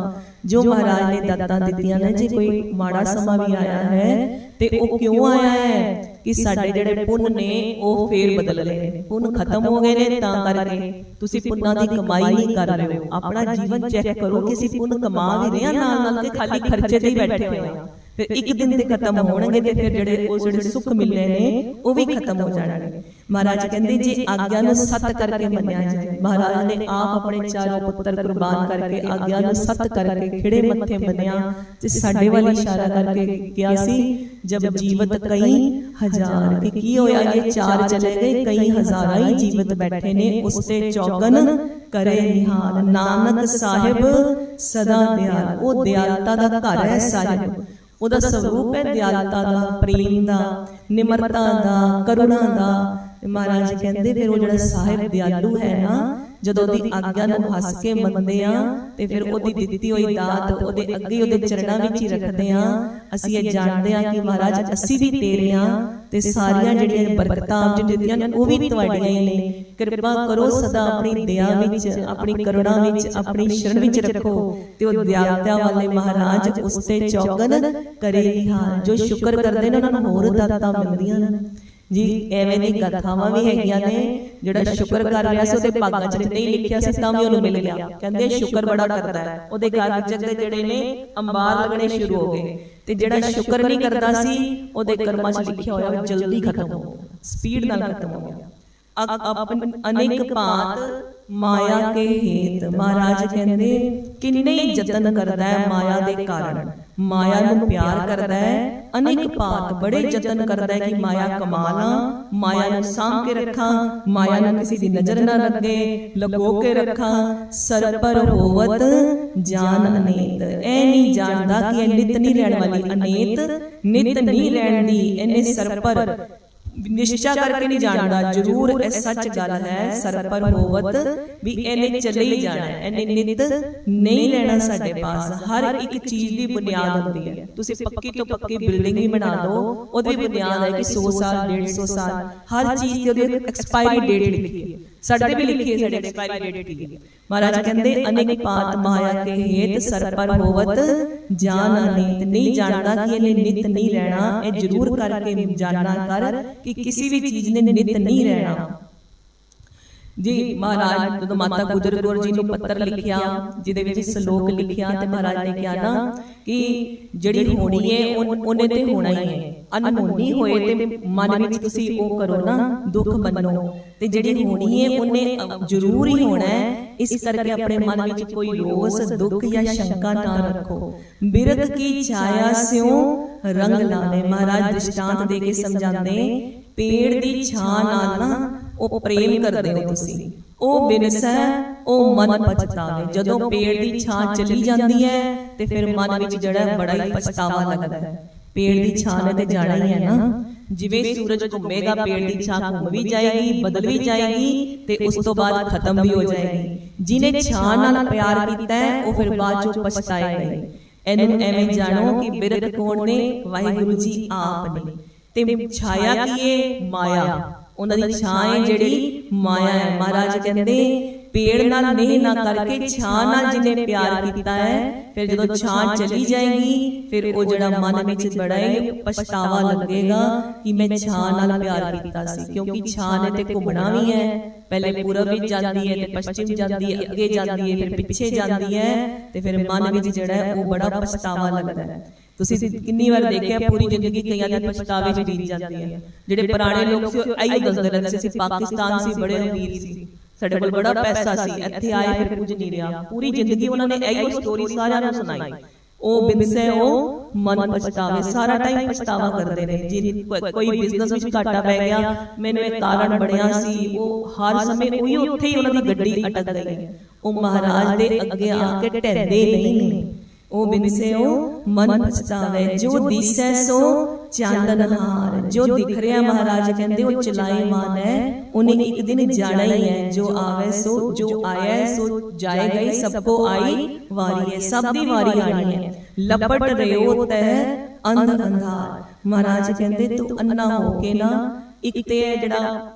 ਜੋ ਮਹਾਰਾਜ ਨੇ ਦਾਤਾਂ ਦਿੱਤੀਆਂ ਨੇ। ਜੇ ਕੋਈ ਮਾੜਾ ਸਮਾਂ ਵੀ ਆਇਆ ਹੈ ਤੇ ਉਹ ਕਿਉਂ ਆਇਆ ਹੈ ਕਿ ਸਾਡੇ ਜਿਹੜੇ ਪੁੰਨ ਨੇ ਉਹ ਫੇਰ ਬਦਲ ਲਏ ਨੇ ਪੁੰਨ ਖਤਮ ਹੋ ਗਏ ਨੇ ਤਾਂ ਕਰਕੇ ਤੁਸੀਂ ਪੁੰਨਾਂ ਦੀ ਕਮਾਈ ਨਹੀਂ ਕਰ ਰਹੇ ਹੋ। ਆਪਣਾ ਜੀਵਨ ਚੈੱਕ ਕਰੋ ਕਿ ਅਸੀਂ ਪੁੰਨ ਕਮਾ ਵੀ ਰਹੇ ਹਾਂ ਨਾਲ ਨਾਲ ਤੇ ਖਾਲੀ ਖਰਚੇ ਤੇ ਹੀ ਬੈਠੇ ਹੋਏ ਹਾਂ ਫਿਰ ਇੱਕ ਦਿਨ ਤੇ ਖਤਮ ਹੋਣਗੇ ਤੇ ਫਿਰ ਜਿਹੜੇ ਉਹ ਜਿਹੜੇ ਸੁੱਖ ਮਿਲਨੇ ਨੇ ਉਹ ਵੀ ਖਤਮ ਹੋ। ਜਾਣਗੇ ਮਹਾਰਾਜ ਕਹਿੰਦੇ ਜੇ ਆਗਿਆ ਨੂੰ ਸਤ ਕਰਕੇ ਮੰਨਿਆ ਜਾਏ ਮਹਾਰਾਜ ਨੇ ਆਪ ਆਪਣੇ ਚਾਰੋਂ ਪੁੱਤਰ ਕੁਰਬਾਨ ਕਰਕੇ ਆਗਿਆ ਨੂੰ ਸਤ ਕਰਕੇ ਖਿੜੇ ਮੱਥੇ ਮੰਨਿਆ ਤੇ ਸਾਡੇ ਵੱਲ ਇਸ਼ਾਰਾ ਕਰਕੇ ਕਿਹਾ ਸੀ ਜਬ ਜੀਵਤ ਕਈ ਹਜ਼ਾਰ ਕਿ ਕੀ ਹੋਇਆ ਇਹ ਚਾਰ ਚਲੇ ਗਏ ਕਈ ਹਜ਼ਾਰਾਂ ਹੀ ਜੀਵਤ ਬੈਠੇ ਨੇ ਉਸ ਤੇ ਚੌਗਨ ਕਰੇ ਨਿਹਾਲ ਨਾਨਕ ਸਾਹਿਬ ਸਦਾ ਦਿਆਲ ਉਹ ਦਿਆਲਤਾ ਦਾ ਘਰ ਹੈ ਸਾਹਿਬ ਉਹਦਾ ਸਰੂਪ ਹੈ ਦਿਆਲਤਾ ਦਾ ਪ੍ਰੇਮ ਦਾ ਨਿਮਰਤਾ ਦਾ ਕਰੁਣਾ ਦਾ ਤੇ ਮਹਾਰਾਜ ਕਹਿੰਦੇ, ਫਿਰ ਉਹ ਜਿਹੜਾ ਸਾਹਿਬ ਦਿਆਲੂ ਹੈ ਨਾ, ਜਦੋਂ ਉਹਦੀ ਆਗਿਆ ਨੂੰ ਹੱਸ ਕੇ ਮੰਨਦੇ ਆ, ਤੇ ਫਿਰ ਉਹਦੀ ਦਿੱਤੀ ਹੋਈ ਦਾਤ, ਉਹਦੇ ਅੱਗੇ ਉਹਦੇ ਚਰਨਾਂ ਵਿੱਚ ਹੀ ਰੱਖਦੇ ਆ, ਅਸੀਂ ਇਹ ਜਾਣਦੇ ਆ ਕਿ ਮਹਾਰਾਜ ਅਸੀਂ ਵੀ ਤੇਰੇ ਆ, ਤੇ ਸਾਰੀਆਂ ਜਿਹੜੀਆਂ ਬਰਕਤਾਂ ਆਪ ਜੀ ਦਿੱਤੀਆਂ ਉਹ ਵੀ ਤੁਹਾਡੀਆਂ ਹੀ ਨੇ। ਕਿਰਪਾ ਕਰੋ ਸਦਾ ਆਪਣੀ ਦਇਆ ਵਿੱਚ, ਆਪਣੀ ਕਰੁਣਾ ਵਿੱਚ, ਆਪਣੀ ਸ਼ਰਨ ਵਿੱਚ ਰੱਖੋ, ਤੇ ਉਹ ਦਿਆਲਤਾ ਵਾਲੇ ਮਹਾਰਾਜ ਉਸ ਤੇ ਚੌਗਨ ਕਰੇਗੀ ਹਾਂ, ਜੋ ਸ਼ੁਕਰ ਕਰਦੇ ਨੇ, ਉਹਨਾਂ ਨੂੰ ਹੋਰ ਦਾਤਾਂ ਮਿਲਦੀਆਂ ਨੇ। ਜੀ ਐਵੇਂ ਦੀ ਕਥਾਵਾਂ ਵੀ ਹੈਗੀਆਂ ਨੇ ਜਿਹੜਾ ਸ਼ੁਕਰ ਕਰ ਰਿਹਾ ਸੀ ਉਹਦੇ ਭਾਗਾਂ 'ਚ ਨਹੀਂ ਲਿਖਿਆ ਸੀ ਤਾਂ ਵੀ ਉਹਨੂੰ ਮਿਲ ਗਿਆ। ਕਹਿੰਦੇ ਸ਼ੁਕਰ ਬੜਾ ਕਰਦਾ ਹੈ। ਉਹਦੇ ਘਰ ਵਿੱਚ ਅੱਗੇ ਜਿਹੜੇ ਨੇ ਅੰਬਾਰ ਲੱਗਣੇ ਸ਼ੁਰੂ ਹੋ ਗਏ। ਤੇ ਜਿਹੜਾ ਸ਼ੁਕਰ ਨਹੀਂ ਕਰਦਾ ਸੀ ਉਹਦੇ ਕਰਮਾਂ 'ਚ ਲਿਖਿਆ ਹੋਇਆ ਉਹ ਜਲਦੀ ਖਤਮ ਹੋ ਗਿਆ। ਸਪੀਡ ਨਾਲ ਖਤਮ ਹੋ ਗਿਆ। ਆਪਨ ਅਨੇਕ ਭਾਂਤ ਮਾਇਆ ਕੇ ਹੇਤ। ਮਹਾਰਾਜ ਕਹਿੰਦੇ ਕਿੰਨੇ ਹੀ ਯਤਨ ਕਰਦਾ ਹੈ ਮਾਇਆ ਦੇ ਕਾਰਨ ਮਾਇਆ ਨੂੰ ਪਿਆਰ ਕਰਦਾ ਹੈ ਅਨੇਕ ਭਾਂਤ ਬੜੇ ਯਤਨ ਕਰਦਾ ਹੈ ਕਿ ਮਾਇਆ ਕਮਾ ਲਾਂ ਮਾਇਆ ਨੂੰ ਸਾਂਭ ਕੇ ਰੱਖਾਂ ਮਾਇਆ ਨੂੰ ਕਿਸੇ ਦੀ ਨਜ਼ਰ ਨਾ ਲੱਗੇ ਲਗੋ ਕੇ ਰੱਖਾਂ ਸਰ ਪਰ ਹੋਵਤ ਜਾਨ ਅਨੇਤ। ਇਹ ਨਹੀਂ ਜਾਣਦਾ ਕਿ ਇਹ ਨਿਤ ਨਹੀਂ ਰਹਿਣ ਵਾਲੀ ਅਨੇਤ ਨਿਤ ਨਹੀਂ ਰਹਿਣ ਦੀ ਇਹਨੇ ਸਰ ਪਰ। ਨਿਸ਼ਚਾ ਕਰਕੇ ਨਹੀਂ ਜਾਣਦਾ। ਜ਼ਰੂਰ ਇਹ ਸੱਚ ਗੱਲ ਹੈ ਸਰ ਪਰ ਹੋਵਤ ਵੀ ਇਹਨੇ ਚਲੇ ਜਾਣਾ ਇਹਨੇ ਨਿਤ ਨਹੀਂ ਰਹਿਣਾ ਸਾਡੇ ਪਾਸ। ਹਰ ਇੱਕ ਚੀਜ਼ ਦੀ ਬੁਨਿਆਦ ਹੁੰਦੀ ਹੈ। ਤੁਸੀਂ ਪੱਕੀ ਤੋਂ ਪੱਕੀ ਬਿਲਡਿੰਗ ਵੀ ਬਣਾ ਲਓ ਉਹਦੀ ਬੁਨਿਆਦ ਹੈ ਕਿ 100 ਸਾਲ 150 ਸਾਲ। ਹਰ ਚੀਜ਼ ਤੇ ਉਹਦੀ ਐਕਸਪਾਇਰੀ ਡੇਟ ਲਿਖੀ ਹੈ। ਸਾਡੇ ਵੀ ਲਿਖੀ ਹੈ? ਸਾਡੀ ਐਕਸਪਾਇਰੀ ਡੇਟ ਕੀ ਹੈ? ਮਹਾਰਾਜ ਕਹਿੰਦੇ ਅਨੇਕ ਪਾਤ ਮਾਇਆ ਕੇ ਹੇਤ ਸਰ ਪਰ ਹੋਵਤ ਜਾਨ ਅਨੀਤ ਨਹੀਂ ਜਾਣਦਾ ਕਿ ਇਹਨੇ ਨਿਤ ਨਹੀਂ ਰਹਿਣਾ। ਇਹ ਜ਼ਰੂਰ ਕਰਕੇ ਜਾਣਨਾ ਕਰ ਕਿ ਕਿਸੇ ਵੀ ਚੀਜ਼ ਨੇ ਨਿਤ ਨਹੀਂ ਰਹਿਣਾ। ਜੀ ਮਹਾਰਾਜ ਜਦੋਂ ਮਾਤਾ ਗੁਜਰ ਕੌਰ ਜੀ ਨੂੰ ਪੱਤਰ ਲਿਖਿਆ ਜਿਹਦੇ ਵਿੱਚ ਸ਼ਲੋਕ ਲਿਖਿਆ ਤੇ ਮਹਾਰਾਜ ਨੇ ਕਿਹਾ ਨਾ ਕਿ ਜਿਹੜੀ ਹੋਣੀ ਹੈ ਉਹਨੇ ਤੇ ਹੋਣਾ ਹੀ ਹੈ ਅਨਹੋਣੀ ਹੋਏ ਤੇ ਮਨ ਵਿੱਚ ਤੁਸੀਂ ਉਹ ਕਰੋ ਨਾ ਦੁੱਖ ਮੰਨੋ। ਤੇ ਜਿਹੜੀ ਹੋਣੀ ਹੈ ਉਹਨੇ ਜ਼ਰੂਰ ਹੀ ਹੋਣਾ ਹੈ। ਇਸ ਕਰਕੇ ਆਪਣੇ ਮਨ ਵਿੱਚ ਕੋਈ ਰੋਸ ਦੁੱਖ ਜਾਂ ਸ਼ੰਕਾ ਨਾ ਰੱਖੋ। ਬਿਰਧ ਕੀ ਛਾਇਆ ਸਿਉ? ਰੰਗ ਲਾਣੇ ਮਹਾਰਾਜ ਦ੍ਰਿਸ਼ਟਾਂਤ ਦੇ ਕੇ ਸਮਝਾਉਂਦੇ ਪੇੜ ਦੀ ਛਾਂ ਨਾਲ ਨਾ ਉਹ ਪ੍ਰੇਮ ਕਰਦੇ ਹੋ ਤੁਸੀਂ। ਉਹ ਬਿਨਸੈ ਉਹ ਮਨ ਪਛਤਾਵੇ। ਜਦੋਂ ਪੇੜ ਦੀ ਛਾਂ ਚਲੀ ਜਾਂਦੀ ਹੈ ਤੇ ਫਿਰ ਮਨ ਵਿੱਚ ਜਿਹੜਾ ਬੜਾ ਹੀ ਪਛਤਾਵਾ ਲੱਗਦਾ ਹੈ। ਪੇੜ ਦੀ ਛਾਂ ਨੇ ਤੇ ਜਾਣਾ ਹੀ ਹੈ ਨਾ। ਜਿਵੇਂ ਸੂਰਜ ਘੁੰਮੇਗਾ ਪੇੜ ਦੀ ਛਾਂ ਘੁੰਮ ਵੀ ਜਾਏਗੀ ਬਦਲ ਵੀ ਜਾਏਗੀ ਤੇ ਉਸ ਤੋਂ ਬਾਅਦ ਖਤਮ ਵੀ ਹੋ ਜਾਏਗੀ। ਜਿਨੇ ਛਾਂ ਨਾਲ ਪਿਆਰ ਕੀਤਾ ਉਹ ਫਿਰ ਬਾਅਦ ਚੋਂ ਪਛਤਾਏਗਾ ਇਹਨੂੰ ਐਵੇਂ ਜਾਣੋ ਕਿ ਬਿਰਧ ਕੌਣ ਨੇ ਵਾਹਿਗੁਰੂ ਜੀ ਆਪ ਨੇ ਤੇ ਛਾਇਆ ਕੀ ਹੈ ਮਾਇਆ ਉਹਨਾਂ ਦੀ ਛਾਂ ਹੈ ਜਿਹੜੀ ਮਾਇਆ ਹੈ। ਮਹਾਰਾਜ ਕਹਿੰਦੇ ਪੇੜ ਨਾਲ ਨਹੀਂ ਨਾ ਕਰਕੇ ਛਾਂ ਨਾਲ ਜਿਹਨੇ ਪਿਆਰ ਕੀਤਾ ਹੈ ਫਿਰ ਜਦੋਂ ਛਾਂ ਚਲੀ ਜਾਏਗੀ ਫਿਰ ਉਹ ਜਿਹੜਾ ਮਨ ਵਿੱਚ ਬੜਾ ਹੀ ਪਛਤਾਵਾ ਲੱਗੇਗਾ ਕਿ ਮੈਂ ਛਾਂ ਨਾਲ ਪਿਆਰ ਕੀਤਾ ਸੀ ਕਿਉਂਕਿ ਛਾਂ ਨੇ ਤੇ ਘੁੰਮਣਾ ਵੀ ਹੈ। ਪਹਿਲੇ ਪੂਰਬ ਵਿੱਚ ਜਾਂਦੀ ਹੈ ਤੇ ਪੱਛਮ ਜਾਂਦੀ ਹੈ ਅੱਗੇ ਜਾਂਦੀ ਹੈ ਫਿਰ ਪਿੱਛੇ ਜਾਂਦੀ ਹੈ ਤੇ ਫਿਰ ਮਨ ਵਿੱਚ ਜਿਹੜਾ ਉਹ ਬੜਾ ਪਛਤਾਵਾ ਲੱਗਦਾ ਹੈ। ਤੁਸੀਂ ਕਿੰਨੀ ਵਾਰ ਦੇਖਿਆ ਪੂਰੀ ਜ਼ਿੰਦਗੀ ਕਈਆਂ ਦੀ ਪਛਤਾਵੇ 'ਚ ਬੀਤ ਜਾਂਦੀ ਹੈ ਜਿਹੜੇ ਪੁਰਾਣੇ ਲੋਕ ਸੀ ਉਹ ਆਈ ਦੱਸਦੇ ਰਹਿੰਦੇ ਸੀ ਪਾਕਿਸਤਾਨ ਸੀ ਬੜੇ ਅਮੀਰ ਸੀ। ਸਾਡੇ ਕੋਲ ਬੜਾ ਪੈਸਾ ਸੀ ਇੱਥੇ ਆਏ ਫਿਰ ਕੁਝ ਨਹੀਂ ਰਿਹਾ। ਪੂਰੀ ਜ਼ਿੰਦਗੀ ਉਹਨਾਂ ਨੇ ਇਹੀ ਸਟੋਰੀ ਸਾਰਿਆਂ ਨੂੰ ਸੁਣਾਈ। ਉਹ ਬਿਨਸੇ ਉਹ ਮਨ ਪਛਤਾਵੇ ਸਾਰਾ ਟਾਈਮ ਪਛਤਾਵਾ ਕਰਦੇ ਨੇ ਜੀ ਕੋਈ- ਬਿਜ਼ਨਸ ਵਿੱਚ ਘਾਟਾ ਪੈ ਗਿਆ ਮੈਨੂੰ ਇਹ ਕਾਰਨ ਬਣਿਆ ਸੀ ਉਹ ਹਰ ਸਮੇਂ ਉਹੀ ਉੱਥੇ ਹੀ ਉਹਨਾਂ ਦੀ ਗੱਡੀ ਅਟਕ ਗਈ ਉਹ ਮਹਾਰਾਜ ਦੇ ਅੱਗੇ ਆ ਕੇ ਢਹਿੰਦੇ ਨਹੀਂ ਨੇ ਉਹ ਬਿਨਸੇ ਉਹ ਮਨ ਪਛਤਾਵੇ ਜੋ ਦਿਸੈ ਸੋ ਚਾਂਦਨ ਹਾਰ ਜੋ ਦਿਖ ਰਿਹਾ ਮਹਾਰਾਜ ਕਹਿੰਦੇ ਉਹ ਚਲਾਏ ਮਾਨ ਹੈ ਉਹਨੇ ਇੱਕ ਦਿਨ ਜਾਣਾ ਹੀ ਹੈ ਜੋ ਆਵੇ ਸੋ ਜੋ ਆਇਆ ਹੈ ਸੋ ਜਾਏਗਾ ਹੀ ਸਭ ਕੋ ਆਈ ਵਾਰੀ ਹੈ ਸਭ ਦੀ ਵਾਰੀ ਆਣੀ ਹੈ ਲਪਟ ਰਿਓ ਤਹਿ ਅੰਧ ਅੰਧਾਰ ਮਹਾਰਾਜ ਕਹਿੰਦੇ ਤੂੰ ਅੰਨਾ ਹੋ ਕੇ ਨਾ ਇੱਕ ਤੇ ਇਹ ਜਿਹੜਾ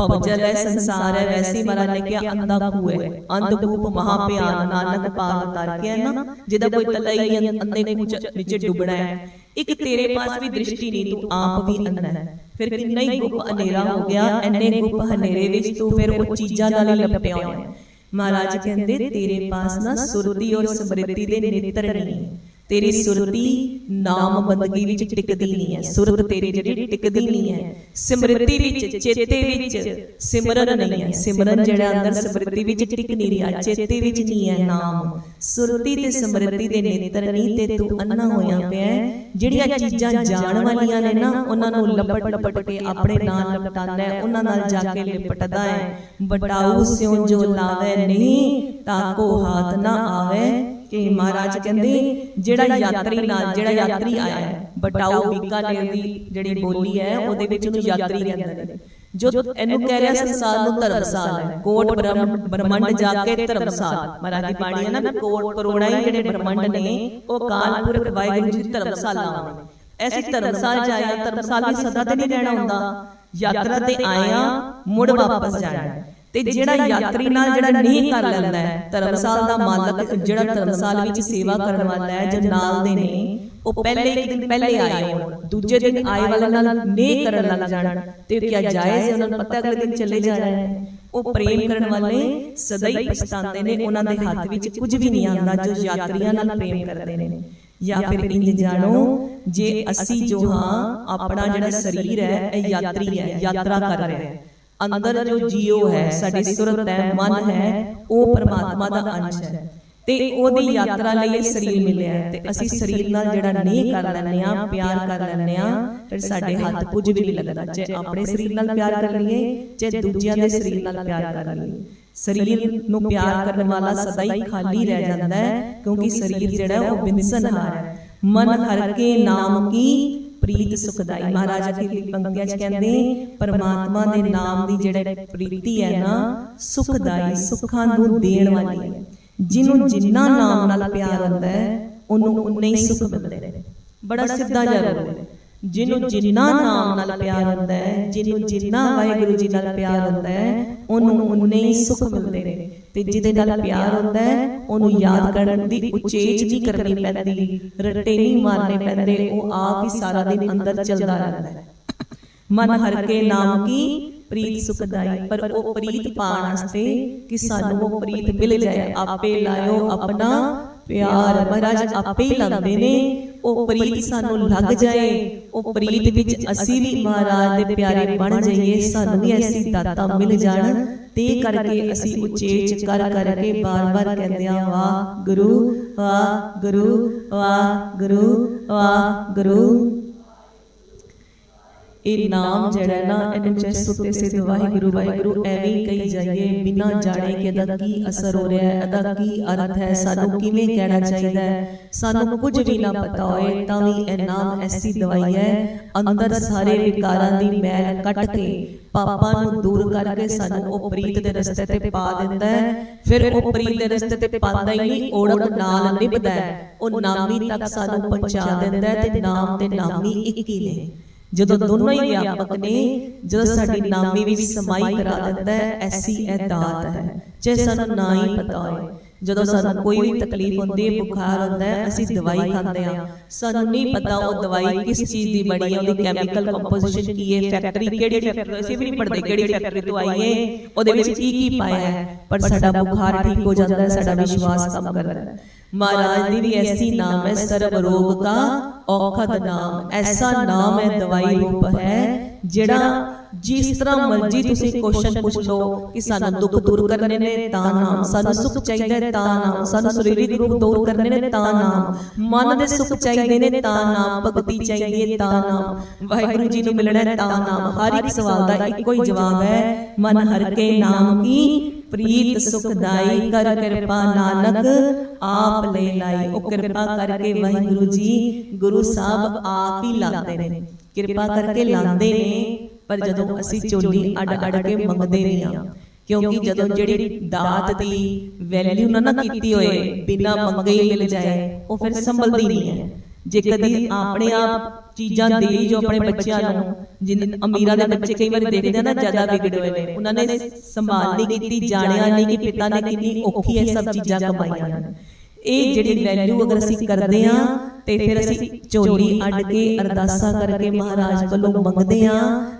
ਭਵਜਲ ਹੈ ਸੰਸਾਰ ਹੈ ਵੈਸੇ ਹੀ ਮਹਾਰਾਜ ਨੇ ਕਿਹਾ ਅੰਧਾ ਕੂ ਹੈ। ਅੰਧ ਕੂਪ ਮਹਾ ਪਿਆਨ ਨਾਨਕ ਪਾਲ ਤਰ ਕੇ ਨਾ? ਜਿਹਦਾ ਕੋਈ ਨਹੀਂ ਅੰਧੇ ਕੂ ਚ ਵਿੱਚ ਡੁੱਬਣਾ ਹੈ। ਇੱਕ ਤੇਰੇ ਪਾਸ ਵੀ ਦ੍ਰਿਸ਼ਟੀ ਨਹੀਂ ਤੂੰ ਆਪ ਵੀ ਅੰਨਾ ਹੈ। ਫਿਰ ਕਿੰਨਾ ਹੀ ਗੁੱਪ ਹਨੇਰਾ ਹੋ ਗਿਆ ਐਨੇ ਗੁੱਪ ਹਨੇਰੇ ਵਿੱਚ ਤੂੰ ਫਿਰ ਉਹ ਚੀਜ਼ਾਂ ਨਾਲ ਹੀ ਹੋਇਆ। ਹੈ ਮਹਾਰਾਜ ਕਹਿੰਦੇ ਤੇਰੇ ਪਾਸ ਨਾ ਸੁਰਤੀ ਔਰ ਸਮ੍ਰਿਤੀ ਦੇ ਨੇਤਰ ਨਹੀਂ। ਹੈ ਤੇਰੀ ਸੁਰਤੀ ਨਾਮ ਬੰਦਗੀ ਵਿੱਚ ਟਿਕਦੀ ਨਹੀਂ ਹੈ। ਸੁਰਤ ਤੇਰੀ ਜਿਹੜੀ ਟਿਕਦੀ ਨਹੀਂ ਹੈ। ਸਿਮਰਤੀ ਵਿੱਚ, ਚੇਤੇ ਵਿੱਚ, ਸਿਮਰਨ ਨਹੀਂ ਹੈ। ਸਿਮਰਨ ਜਿਹੜਾ ਅੰਦਰ ਸਿਮਰਤੀ ਵਿੱਚ ਟਿਕ ਨਹੀਂ ਰਿਹਾ, ਚੇਤੇ ਵਿੱਚ ਨਹੀਂ ਹੈ ਨਾਮ। ਸੁਰਤੀ ਤੇ ਸਿਮਰਤੀ ਦੇ ਨੇਤਰ ਨਹੀਂ ਤੇ ਤੂੰ ਅੰਨਾ ਹੋਇਆ ਪਿਆ ਜਿਹੜੀਆਂ ਚੀਜ਼ਾਂ ਜਾਣ ਵਾਲੀਆਂ ਨੇ ਨਾ, ਉਹਨਾਂ ਨੂੰ ਲਪਟ ਲਪਟ ਕੇ ਆਪਣੇ ਨਾਲ ਲਪਟਾਉਂਦਾ ਹੈ। ਉਹਨਾਂ ਨਾਲ ਜਾ ਕੇ ਲਿਪਟਦਾ ਹੈ। ਬਟਾਊ ਸਿਉ ਜੋ ਲਾਵੇ ਨਹੀਂ ਤਾਕੋ ਹਾਥ ਨਾ ਆਵੇ। ਕਿ ਮਹਾਰਾਜ ਕਹਿੰਦੇ ਜਿਹੜਾ ਯਾਤਰੀ ਨਾਲ ਜਿਹੜਾ ਯਾਤਰੀ ਆਇਆ ਹੈ ਬਟਾਓ ਬੀਕਾਨੇਰ ਦੀ ਜਿਹੜੀ ਬੋਲੀ ਹੈ ਉਹਦੇ ਵਿੱਚ ਉਹਨੂੰ ਯਾਤਰੀ ਕਹਿੰਦੇ ਨੇ। ਜੋ ਇਹਨੂੰ ਕਹਿ ਰਿਹਾ ਸੰਸਾਰ ਨੂੰ ਧਰਮਸਾਲ ਹੈ। ਕੋਟ ਬ੍ਰਹਮ ਬ੍ਰਹਮੰਡ ਜਾ ਕੇ ਧਰਮਸਾਲ। ਮਹਾਰਾਜ ਦੀ ਬਾਣੀ ਹੈ ਨਾ ਵੀ ਕੋਟ ਕਰੋੜਾਂ ਹੀ ਜਿਹੜੇ ਬ੍ਰਹਮੰਡ ਨੇ ਉਹ ਕਾਲਪੁਰਖ ਵਾਹਿਗੁਰੂ ਜੀ ਧਰਮਸਾਲਾ ਨੇ। ਐਸੀ ਧਰਮਸਾਲ ਚ ਆਇਆ ਧਰਮਸਾਲ ਵਿੱਚ ਸਦਾ ਤੇ ਨਹੀਂ ਰਹਿਣਾ ਹੁੰਦਾ। ਯਾਤਰਾ ਤੇ ਆਇਆ ਮੁੜ ਵਾਪਸ ਜਾਣਾ। ਹੈ। ਤੇ ਜਿਹੜਾ ਯਾਤਰੀ ਨਾਲ ਜਿਹੜਾ ਨਹੀਂ ਕਰ ਲੈਂਦਾ ਹੈ ਧਰਮਸਾਲ ਦਾ ਮਾਲਕ ਜਿਹੜਾ ਧਰਮਸਾਲ ਵਿੱਚ ਸੇਵਾ ਕਰਨ ਵਾਲਾ ਹੈ ਜੋ ਨਾਲ ਦੇ ਨੇ ਉਹ ਪਹਿਲੇ ਇੱਕ ਦਿਨ ਪਹਿਲੇ ਆਏ ਹੋਣ ਦੂਜੇ ਦਿਨ ਆਏ ਵਾਲੇ ਨਾਲ ਨੇਹ ਕਰਨ ਲੱਗ ਜਾਣ ਤੇ ਕਿਆ ਜਾਇਜ਼ ਹੈ ਉਹਨਾਂ ਨੂੰ ਪਤਾ ਅਗਲੇ ਦਿਨ ਚਲੇ ਜਾਣਾ ਹੈ। ਉਹ ਪ੍ਰੇਮ ਕਰਨ ਵਾਲੇ ਸਦਾ ਹੀ ਪਛਤਾਉਂਦੇ ਨੇ ਉਹਨਾਂ ਦੇ ਹੱਥ ਵਿੱਚ ਕੁਝ ਵੀ ਨਹੀਂ ਆਉਂਦਾ ਜੋ ਯਾਤਰੀਆਂ ਨਾਲ ਪ੍ਰੇਮ ਕਰਦੇ ਨੇ ਜਾਂ ਫਿਰ ਇੰਜ ਜਾਣੋ ਜੇ ਅਸੀਂ ਜੋ ਹਾਂ ਆਪਣਾ ਜਿਹੜਾ ਸਰੀਰ ਹੈ ਇਹ ਯਾਤਰੀ ਹੈ ਯਾਤਰਾ ਕਰ ਰਿਹਾ ਹੈ ਅੰਦਰ ਜੋ ਜੀਉ ਹੈ ਸਾਡੀ ਸੁਰਤ ਹੈ ਮਨ ਹੈ ਉਹ ਪਰਮਾਤਮਾ ਦਾ ਅੰਸ਼ ਹੈ। ਤੇ ਉਹਦੀ ਯਾਤਰਾ ਲਈ ਇਹ ਸਰੀਰ ਮਿਲਿਆ ਹੈ। ਤੇ ਅਸੀਂ ਸਰੀਰ ਨਾਲ ਜਿਹੜਾ ਨੇਹ ਕਰ ਲੈਂਦੇ ਆ ਪਿਆਰ ਕਰ ਲੈਂਦੇ ਆ ਫਿਰ ਸਾਡੇ ਹੱਥ ਕੁਝ ਵੀ ਨਹੀਂ ਲੱਗਦਾ ਚਾਹੇ ਆਪਣੇ ਸਰੀਰ ਨਾਲ ਪਿਆਰ ਕਰ ਲਈਏ ਚਾਹੇ ਦੂਜਿਆਂ ਦੇ ਸਰੀਰ ਨਾਲ ਪਿਆਰ ਕਰ ਲਈਏ। ਸਰੀਰ ਨੂੰ ਪਿਆਰ ਕਰਨ ਵਾਲਾ ਸਦਾ ਹੀ ਖਾਲੀ ਰਹਿ ਜਾਂਦਾ ਹੈ ਕਿਉਂਕਿ ਸਰੀਰ ਜਿਹੜਾ ਉਹ ਬਿਨਸਨਹਾਰ ਹੈ। ਮਨ ਹਰ ਕੇ ਨਾਮ ਕੀ ਪ੍ਰੀਤ ਸੁਖਦਾਈ ਮਹਾਰਾਜ ਜੀ ਪੰਕਤੀਆਂ 'ਚ ਕਹਿੰਦੇ ਪਰਮਾਤਮਾ ਦੇ ਨਾਮ ਦੀ ਜਿਹੜਾ ਪ੍ਰੀਤੀ ਹੈ ਨਾ, ਸੁਖਦਾਈ ਸੁੱਖਾਂ ਨੂੰ ਦੇਣ ਵਾਲੀ ਹੈ। ਜਿਹਨੂੰ ਜਿੰਨਾ ਨਾਮ ਨਾਲ ਪਿਆਰ ਹੁੰਦਾ ਹੈ, ਉਹਨੂੰ ਉਨੇ ਹੀ ਸੁੱਖ ਮਿਲਦੇ ਨੇ ਬੜਾ ਸਿੱਧਾ ਜਿਹਾ ਰੂਲ ਹੈ। ਜਿਹਨੂੰ ਜਿੰਨਾ ਨਾਮ ਨਾਲ ਪਿਆਰ ਹੁੰਦਾ ਹੈ ਜਿਹਨੂੰ ਜਿੰਨਾ ਵਾਹਿਗੁਰੂ ਜੀ ਨਾਲ ਪਿਆਰ ਹੁੰਦਾ ਹੈ ਉਹਨੂੰ ਉਨੇ ਹੀ ਸੁੱਖ ਮਿਲਦੇ ਨੇ। ਤੇ ਜਿਹਦੇ ਨਾਲ ਪਿਆਰ ਹੁੰਦਾ ਹੈ ਉਹਨੂੰ ਯਾਦ ਕਰਨ ਦੀ ਉਚੇਚ ਨਹੀਂ ਕਰਨੀ ਪੈਂਦੀ ਰੱਟੇ ਨਹੀਂ ਮਾਰਨੇ ਪੈਂਦੇ ਉਹ ਆਪ ਹੀ ਸਾਰਾ ਦਿਨ ਅੰਦਰ ਚੱਲਦਾ ਰਹਿੰਦਾ ਹੈ। ਮਨ ਹਰ ਕੇ ਨਾਮ ਕੀ ਪ੍ਰੀਤ ਸੁਖਦਾਈ ਪਰ ਉਹ ਪ੍ਰੀਤ ਪਾਣ ਵਾਸਤੇ ਕਿ ਸਾਨੂੰ ਉਹ ਪ੍ਰੀਤ ਮਿਲ ਜਾਏ ਆਪੇ ਲਾਇਓ ਆਪਣਾ ਪਿਆਰ ਮਹਾਰਾਜ ਆਪੇ ਹੀ ਲਾਉਂਦੇ ਨੇ। ਉਹ ਪ੍ਰੀਤ ਸਾਨੂੰ ਲੱਗ ਜਾਏ। ਉਹ ਪ੍ਰੀਤ ਵਿੱਚ ਅਸੀਂ ਵੀ ਮਹਾਰਾਜ ਦੇ ਪਿਆਰੇ ਬਣ ਜਾਈਏ। ਸਾਨੂੰ ਵੀ ਐਸੀ ਦਾਤਾ ਮਿਲ ਜਾਣ। ਤੇ ਕਰਕੇ ਅਸੀਂ ਉਚੇਚ ਕਰ ਕਰਕੇ ਬਾਰ-ਬਾਰ ਕਹਿੰਦੇ ਆ ਵਾਹ ਗੁਰੂ ਵਾਹ ਗੁਰੂ ਵਾਹ ਗੁਰੂ ਵਾਹ ਗੁਰੂ ਇਹ ਨਾਮ ਜਿਹੜਾ ਨਾ ਇਹਨੂੰ ਚਾਹੇ ਸੁੱਤੇ ਸਿੱਧ ਵਾਹਿਗੁਰੂ ਵਾਹਿਗੁਰੂ ਐਵੇਂ ਹੀ ਕਹੀ ਜਾਈਏ ਬਿਨਾਂ ਜਾਣੇ ਕਿ ਇਹਦਾ ਕੀ ਅਸਰ ਹੋ ਰਿਹਾ ਹੈ ਇਹਦਾ ਕੀ ਅਰਥ ਹੈ ਸਾਨੂੰ ਕਿਵੇਂ ਕਹਿਣਾ ਚਾਹੀਦਾ ਹੈ? ਸਾਨੂੰ ਕੁਝ ਵੀ ਨਾ ਪਤਾ ਹੋਏ ਤਾਂ ਵੀ ਇਹ ਨਾਮ ਐਸੀ ਦਵਾਈ ਹੈ ਅੰਦਰ ਸਾਰੇ ਵਿਕਾਰਾਂ ਦੀ ਮੈਲ ਕੱਟ ਕੇ ਪਾਪਾਂ ਨੂੰ ਦੂਰ ਕਰਕੇ ਸਾਨੂੰ ਉਹ ਪ੍ਰੀਤ ਦੇ ਰਸਤੇ ਤੇ ਪਾ ਦਿੰਦਾ ਹੈ। ਫਿਰ ਉਹ ਪ੍ਰੀਤ ਦੇ ਰਸਤੇ ਤੇ ਪਾਉਂਦਾ ਹੀ ਨਹੀਂ ਓੜਕ ਨਾਲ ਨਿਭਦਾ ਹੈ ਉਹ ਨਾਮੀ ਤੱਕ ਸਾਨੂੰ ਪਹੁੰਚਾ ਦਿੰਦਾ ਹੈ। ਤੇ ਨਾਮ ਤੇ ਨਾਮੀ ਇੱਕ ਹੀ ਨੇ ਜਦੋਂ ਦੋਨੋਂ ਹੀ ਵਿਆਪਕ ਨੇ ਜਦੋਂ ਸਾਡੀ ਨਾਮੀ ਵਿੱਚ ਸਮਾਈ ਕਰਾ ਦਿੰਦਾ ਹੈ ਐਸੀ ਇਹ ਦਾਤ ਹੈ। ਜੇ ਸਾਨੂੰ ਨਾ ਹੀ ਪਤਾ ਹੋਏ ਜਦੋਂ ਸਾਨੂੰ ਕੋਈ ਵੀ ਤਕਲੀਫ ਹੁੰਦੀ ਹੈ ਬੁਖਾਰ ਹੁੰਦਾ ਹੈ ਅਸੀਂ ਦਵਾਈ ਖਾਂਦੇ ਆ ਸਾਨੂੰ ਨਹੀਂ ਪਤਾ ਉਹ ਦਵਾਈ ਕਿਸ ਚੀਜ਼ ਦੀ ਬਣੀ ਹੈ ਉਹਦੀ ਕੈਮੀਕਲ ਕੰਪੋਜੀਸ਼ਨ ਕੀ ਹੈ ਫੈਕਟਰੀ ਕਿਹੜੀ ਫੈਕਟਰੀ ਅਸੀਂ ਵੀ ਨਹੀਂ ਪੜਦੇ ਕਿਹੜੀ ਫੈਕਟਰੀ ਤੋਂ ਆਈ ਹੈ। ਉਹਦੇ ਵਿੱਚ ਕੀ ਕੀ ਪਾਇਆ ਹੈ। ਪਰ ਸਾਡਾ ਬੁਖਾਰ ਠੀਕ ਹੋ ਜਾਂਦਾ ਹੈ ਸਾਡਾ ਵਿਸ਼ਵਾਸ ਕੰਮ ਕਰਦਾ ਹੈ। ਮਹਾਰਾਜ ਦੀ ਵੀ ਐਸੀ ਨਾਮ ਹੈ ਸਰਬ ਰੋਗ ਦਾ ਔਖਦ ਨਾਮ। ਐਸਾ ਨਾਮ ਹੈ ਦਵਾਈ ਰੂਪ ਹੈ ਜਿਹੜਾ ਜਿਸ ਤਰ੍ਹਾਂ ਮਰਜ਼ੀ ਤੁਸੀਂ ਕੁਐਸਚਨ ਪੁੱਛ ਲਓ ਕਿ ਸਾਨੂੰ ਦੁੱਖ ਦੂਰ ਕਰਨੇ ਨੇ ਤਾਂ ਨਾਮ ਸਾਨੂੰ ਸੁੱਖ ਚਾਹੀਦਾ ਹੈ ਤਾਂ ਨਾਮ ਸਾਨੂੰ ਸਰੀਰਕ ਰੋਗ ਦੂਰ ਕਰਨੇ ਨੇ ਤਾਂ ਨਾਮ ਮਨ ਦੇ ਸੁੱਖ ਚਾਹੀਦੇ ਨੇ ਤਾਂ ਨਾਮ ਭਗਤੀ ਚਾਹੀਦੀ ਹੈ ਤਾਂ ਨਾਮ ਵਾਹਿਗੁਰੂ ਜੀ ਨੂੰ ਮਿਲਣਾ ਹੈ ਤਾਂ ਨਾਮ ਹਰ ਇੱਕ ਸਵਾਲ ਦਾ ਇੱਕੋ ਹੀ ਜਵਾਬ ਹੈ ਮਨ ਹਰ ਕੇ ਨਾਮ ਕੀ ਪ੍ਰੀਤ ਸੁਖਦਾਈ ਕਰ ਕਿਰਪਾ ਨਾਨਕ ਆਪ ਲੈ ਲਾਈ ਉਹ ਕਿਰਪਾ ਕਰਕੇ ਵਾਹਿਗੁਰੂ ਜੀ ਗੁਰੂ ਸਾਹਿਬ ਆਪ ਹੀ ਲਾਉਂਦੇ ਨੇ ਕਿਰਪਾ ਕਰਕੇ ਲਾਉਂਦੇ ਨੇ ਪਰ ਜਦੋਂ ਅਸੀਂ ਚੋਲੀ ਅੱਡ ਅੱਡ ਕੇ ਮੰਗਦੇ ਨਹੀਂ ਆ ਕਿਉਂਕਿ ਜਦੋਂ ਜਿਹੜੀ ਦਾਤ ਦੀ ਵੈਲਿਊ ਨਾ ਨਾ ਕੀਤੀ ਹੋਏ ਬਿਨਾ ਮੰਗੇ ਹੀ ਮਿਲ ਜਾਏ ਉਹ ਫਿਰ ਸੰਭਲਦੀ ਨਹੀਂ ਹੈ। ਜੇ ਕਦੀ ਆਪਣੇ ਆਪ ਚੀਜ਼ਾਂ ਦੇ ਜੋ ਆਪਣੇ ਬੱਚਿਆਂ ਨੂੰ ਜਿਨ ਅਮੀਰਾਂ ਦੇ ਬੱਚੇ ਕਈ ਵਾਰ ਦੇਖਦੇ ਆ ਨਾ ਜ਼ਿਆਦਾ ਵਿਗੜੇ ਹੋਏ ਨੇ। ਉਹਨਾਂ ਨੇ ਸੰਭਾਲ ਨਹੀਂ ਕੀਤੀ ਜਾਣਿਆ ਨਹੀਂ ਕਿ ਪਿਤਾ ਨੇ ਕਿੰਨੀ ਔਖੀ ਇਹ ਸਭ ਚੀਜ਼ਾਂ ਕਮਾਈਆਂ ਇਹ ਜਿਹੜੀ ਵੈਲਿਊ ਅਗਰ ਅਸੀਂ ਕਰਦੇ ਆ ਤੇ ਫਿਰ ਅਸੀਂ ਝੋਲੀ ਅੱਡ ਕੇ ਅਰਦਾਸਾਂ ਕਰਕੇ ਮਹਾਰਾਜ ਕੋਲੋਂ ਮੰਗਦੇ ਆ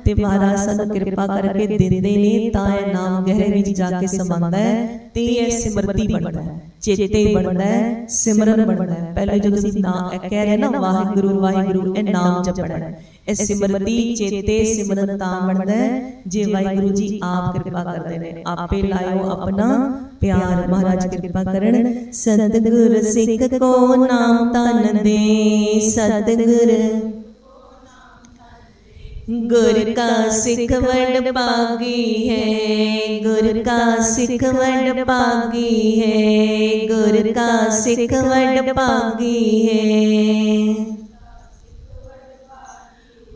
ਤੇ ਮਹਾਰਾਜ ਸਾਨੂੰ ਕਿਰਪਾ ਕਰਕੇ ਦਿੰਦੇ ਨੇ ਤਾਂ ਇਹ ਨਾਮ ਗਹਿਰੇ ਵਿੱਚ ਜਾ ਕੇ ਸਮਾਉਂਦਾ ਹੈ ਤੇ ਇਹ ਸਿਮਰਤੀ ਬਣਦਾ ਹੈ, ਚੇਤੇ ਬਣਦਾ ਹੈ, ਸਿਮਰਨ ਬਣਦਾ ਹੈ। ਪਹਿਲੇ ਜਦੋਂ ਅਸੀਂ ਨਾਮ ਇਹ ਕਹਿ ਰਹੇ ਨਾ, ਵਾਹਿਗੁਰੂ ਵਾਹਿਗੁਰੂ, ਇਹ ਨਾਮ ਜਪਣਾ ਹੈ। ਇਹ ਸਿਮਰਤੀ ਚੇਤੇ ਸਿਮਰਨ ਤਾਂ ਬਣਦਾ ਹੈ ਜੇ ਵਾਹਿਗੁਰੂ ਜੀ ਆਪ ਕਿਰਪਾ ਕਰਦੇ ਨੇ ਆਪੇ ਲਾਇਓ ਆਪਣਾ ਪਿਆਰ ਮਹਾਰਾਜ ਕਿਰਪਾ ਕਰਨ ਸਤਿਗੁਰ ਸਿੱਖ ਕੋ ਨਾਮ ਤਨ ਦੇ ਸਤਿਗੁਰ ਗੁਰ ਕਾ ਸਿੱਖ ਵਡ ਪਾਗੀ ਹੈ ਗੁਰ ਕਾ ਸਿੱਖ ਵਡ ਪਾਗੀ ਹੈ ਗੁਰ ਕਾ ਸਿੱਖ ਵਡ ਪਾਗੀ ਹੈ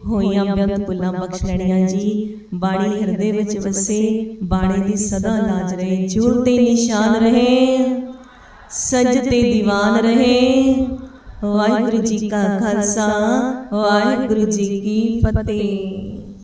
ਹੋਈਆਂ ਬੇਅੰਤ ਪੁੱਲਾਂ ਬਖਸ਼ ਲੈਣੀਆਂ ਜੀ। ਬਾਣੀ ਹਿਰਦੇ ਵਿੱਚ ਵਸੇ ਬਾਣੀ ਦੀ ਸਦਾ ਲਾਜ ਰਹੇ ਜੂਲ ਤੇ ਨਿਸ਼ਾਨ ਰਹੇ ਸਜ ਤੇ ਦੀਵਾਨ ਰਹੇ। ਵਾਹਿਗੁਰੂ ਜੀ ਕਾ ਖਾਲਸਾ ਵਾਹਿਗੁਰੂ ਜੀ ਕੀ ਫਤਿਹ।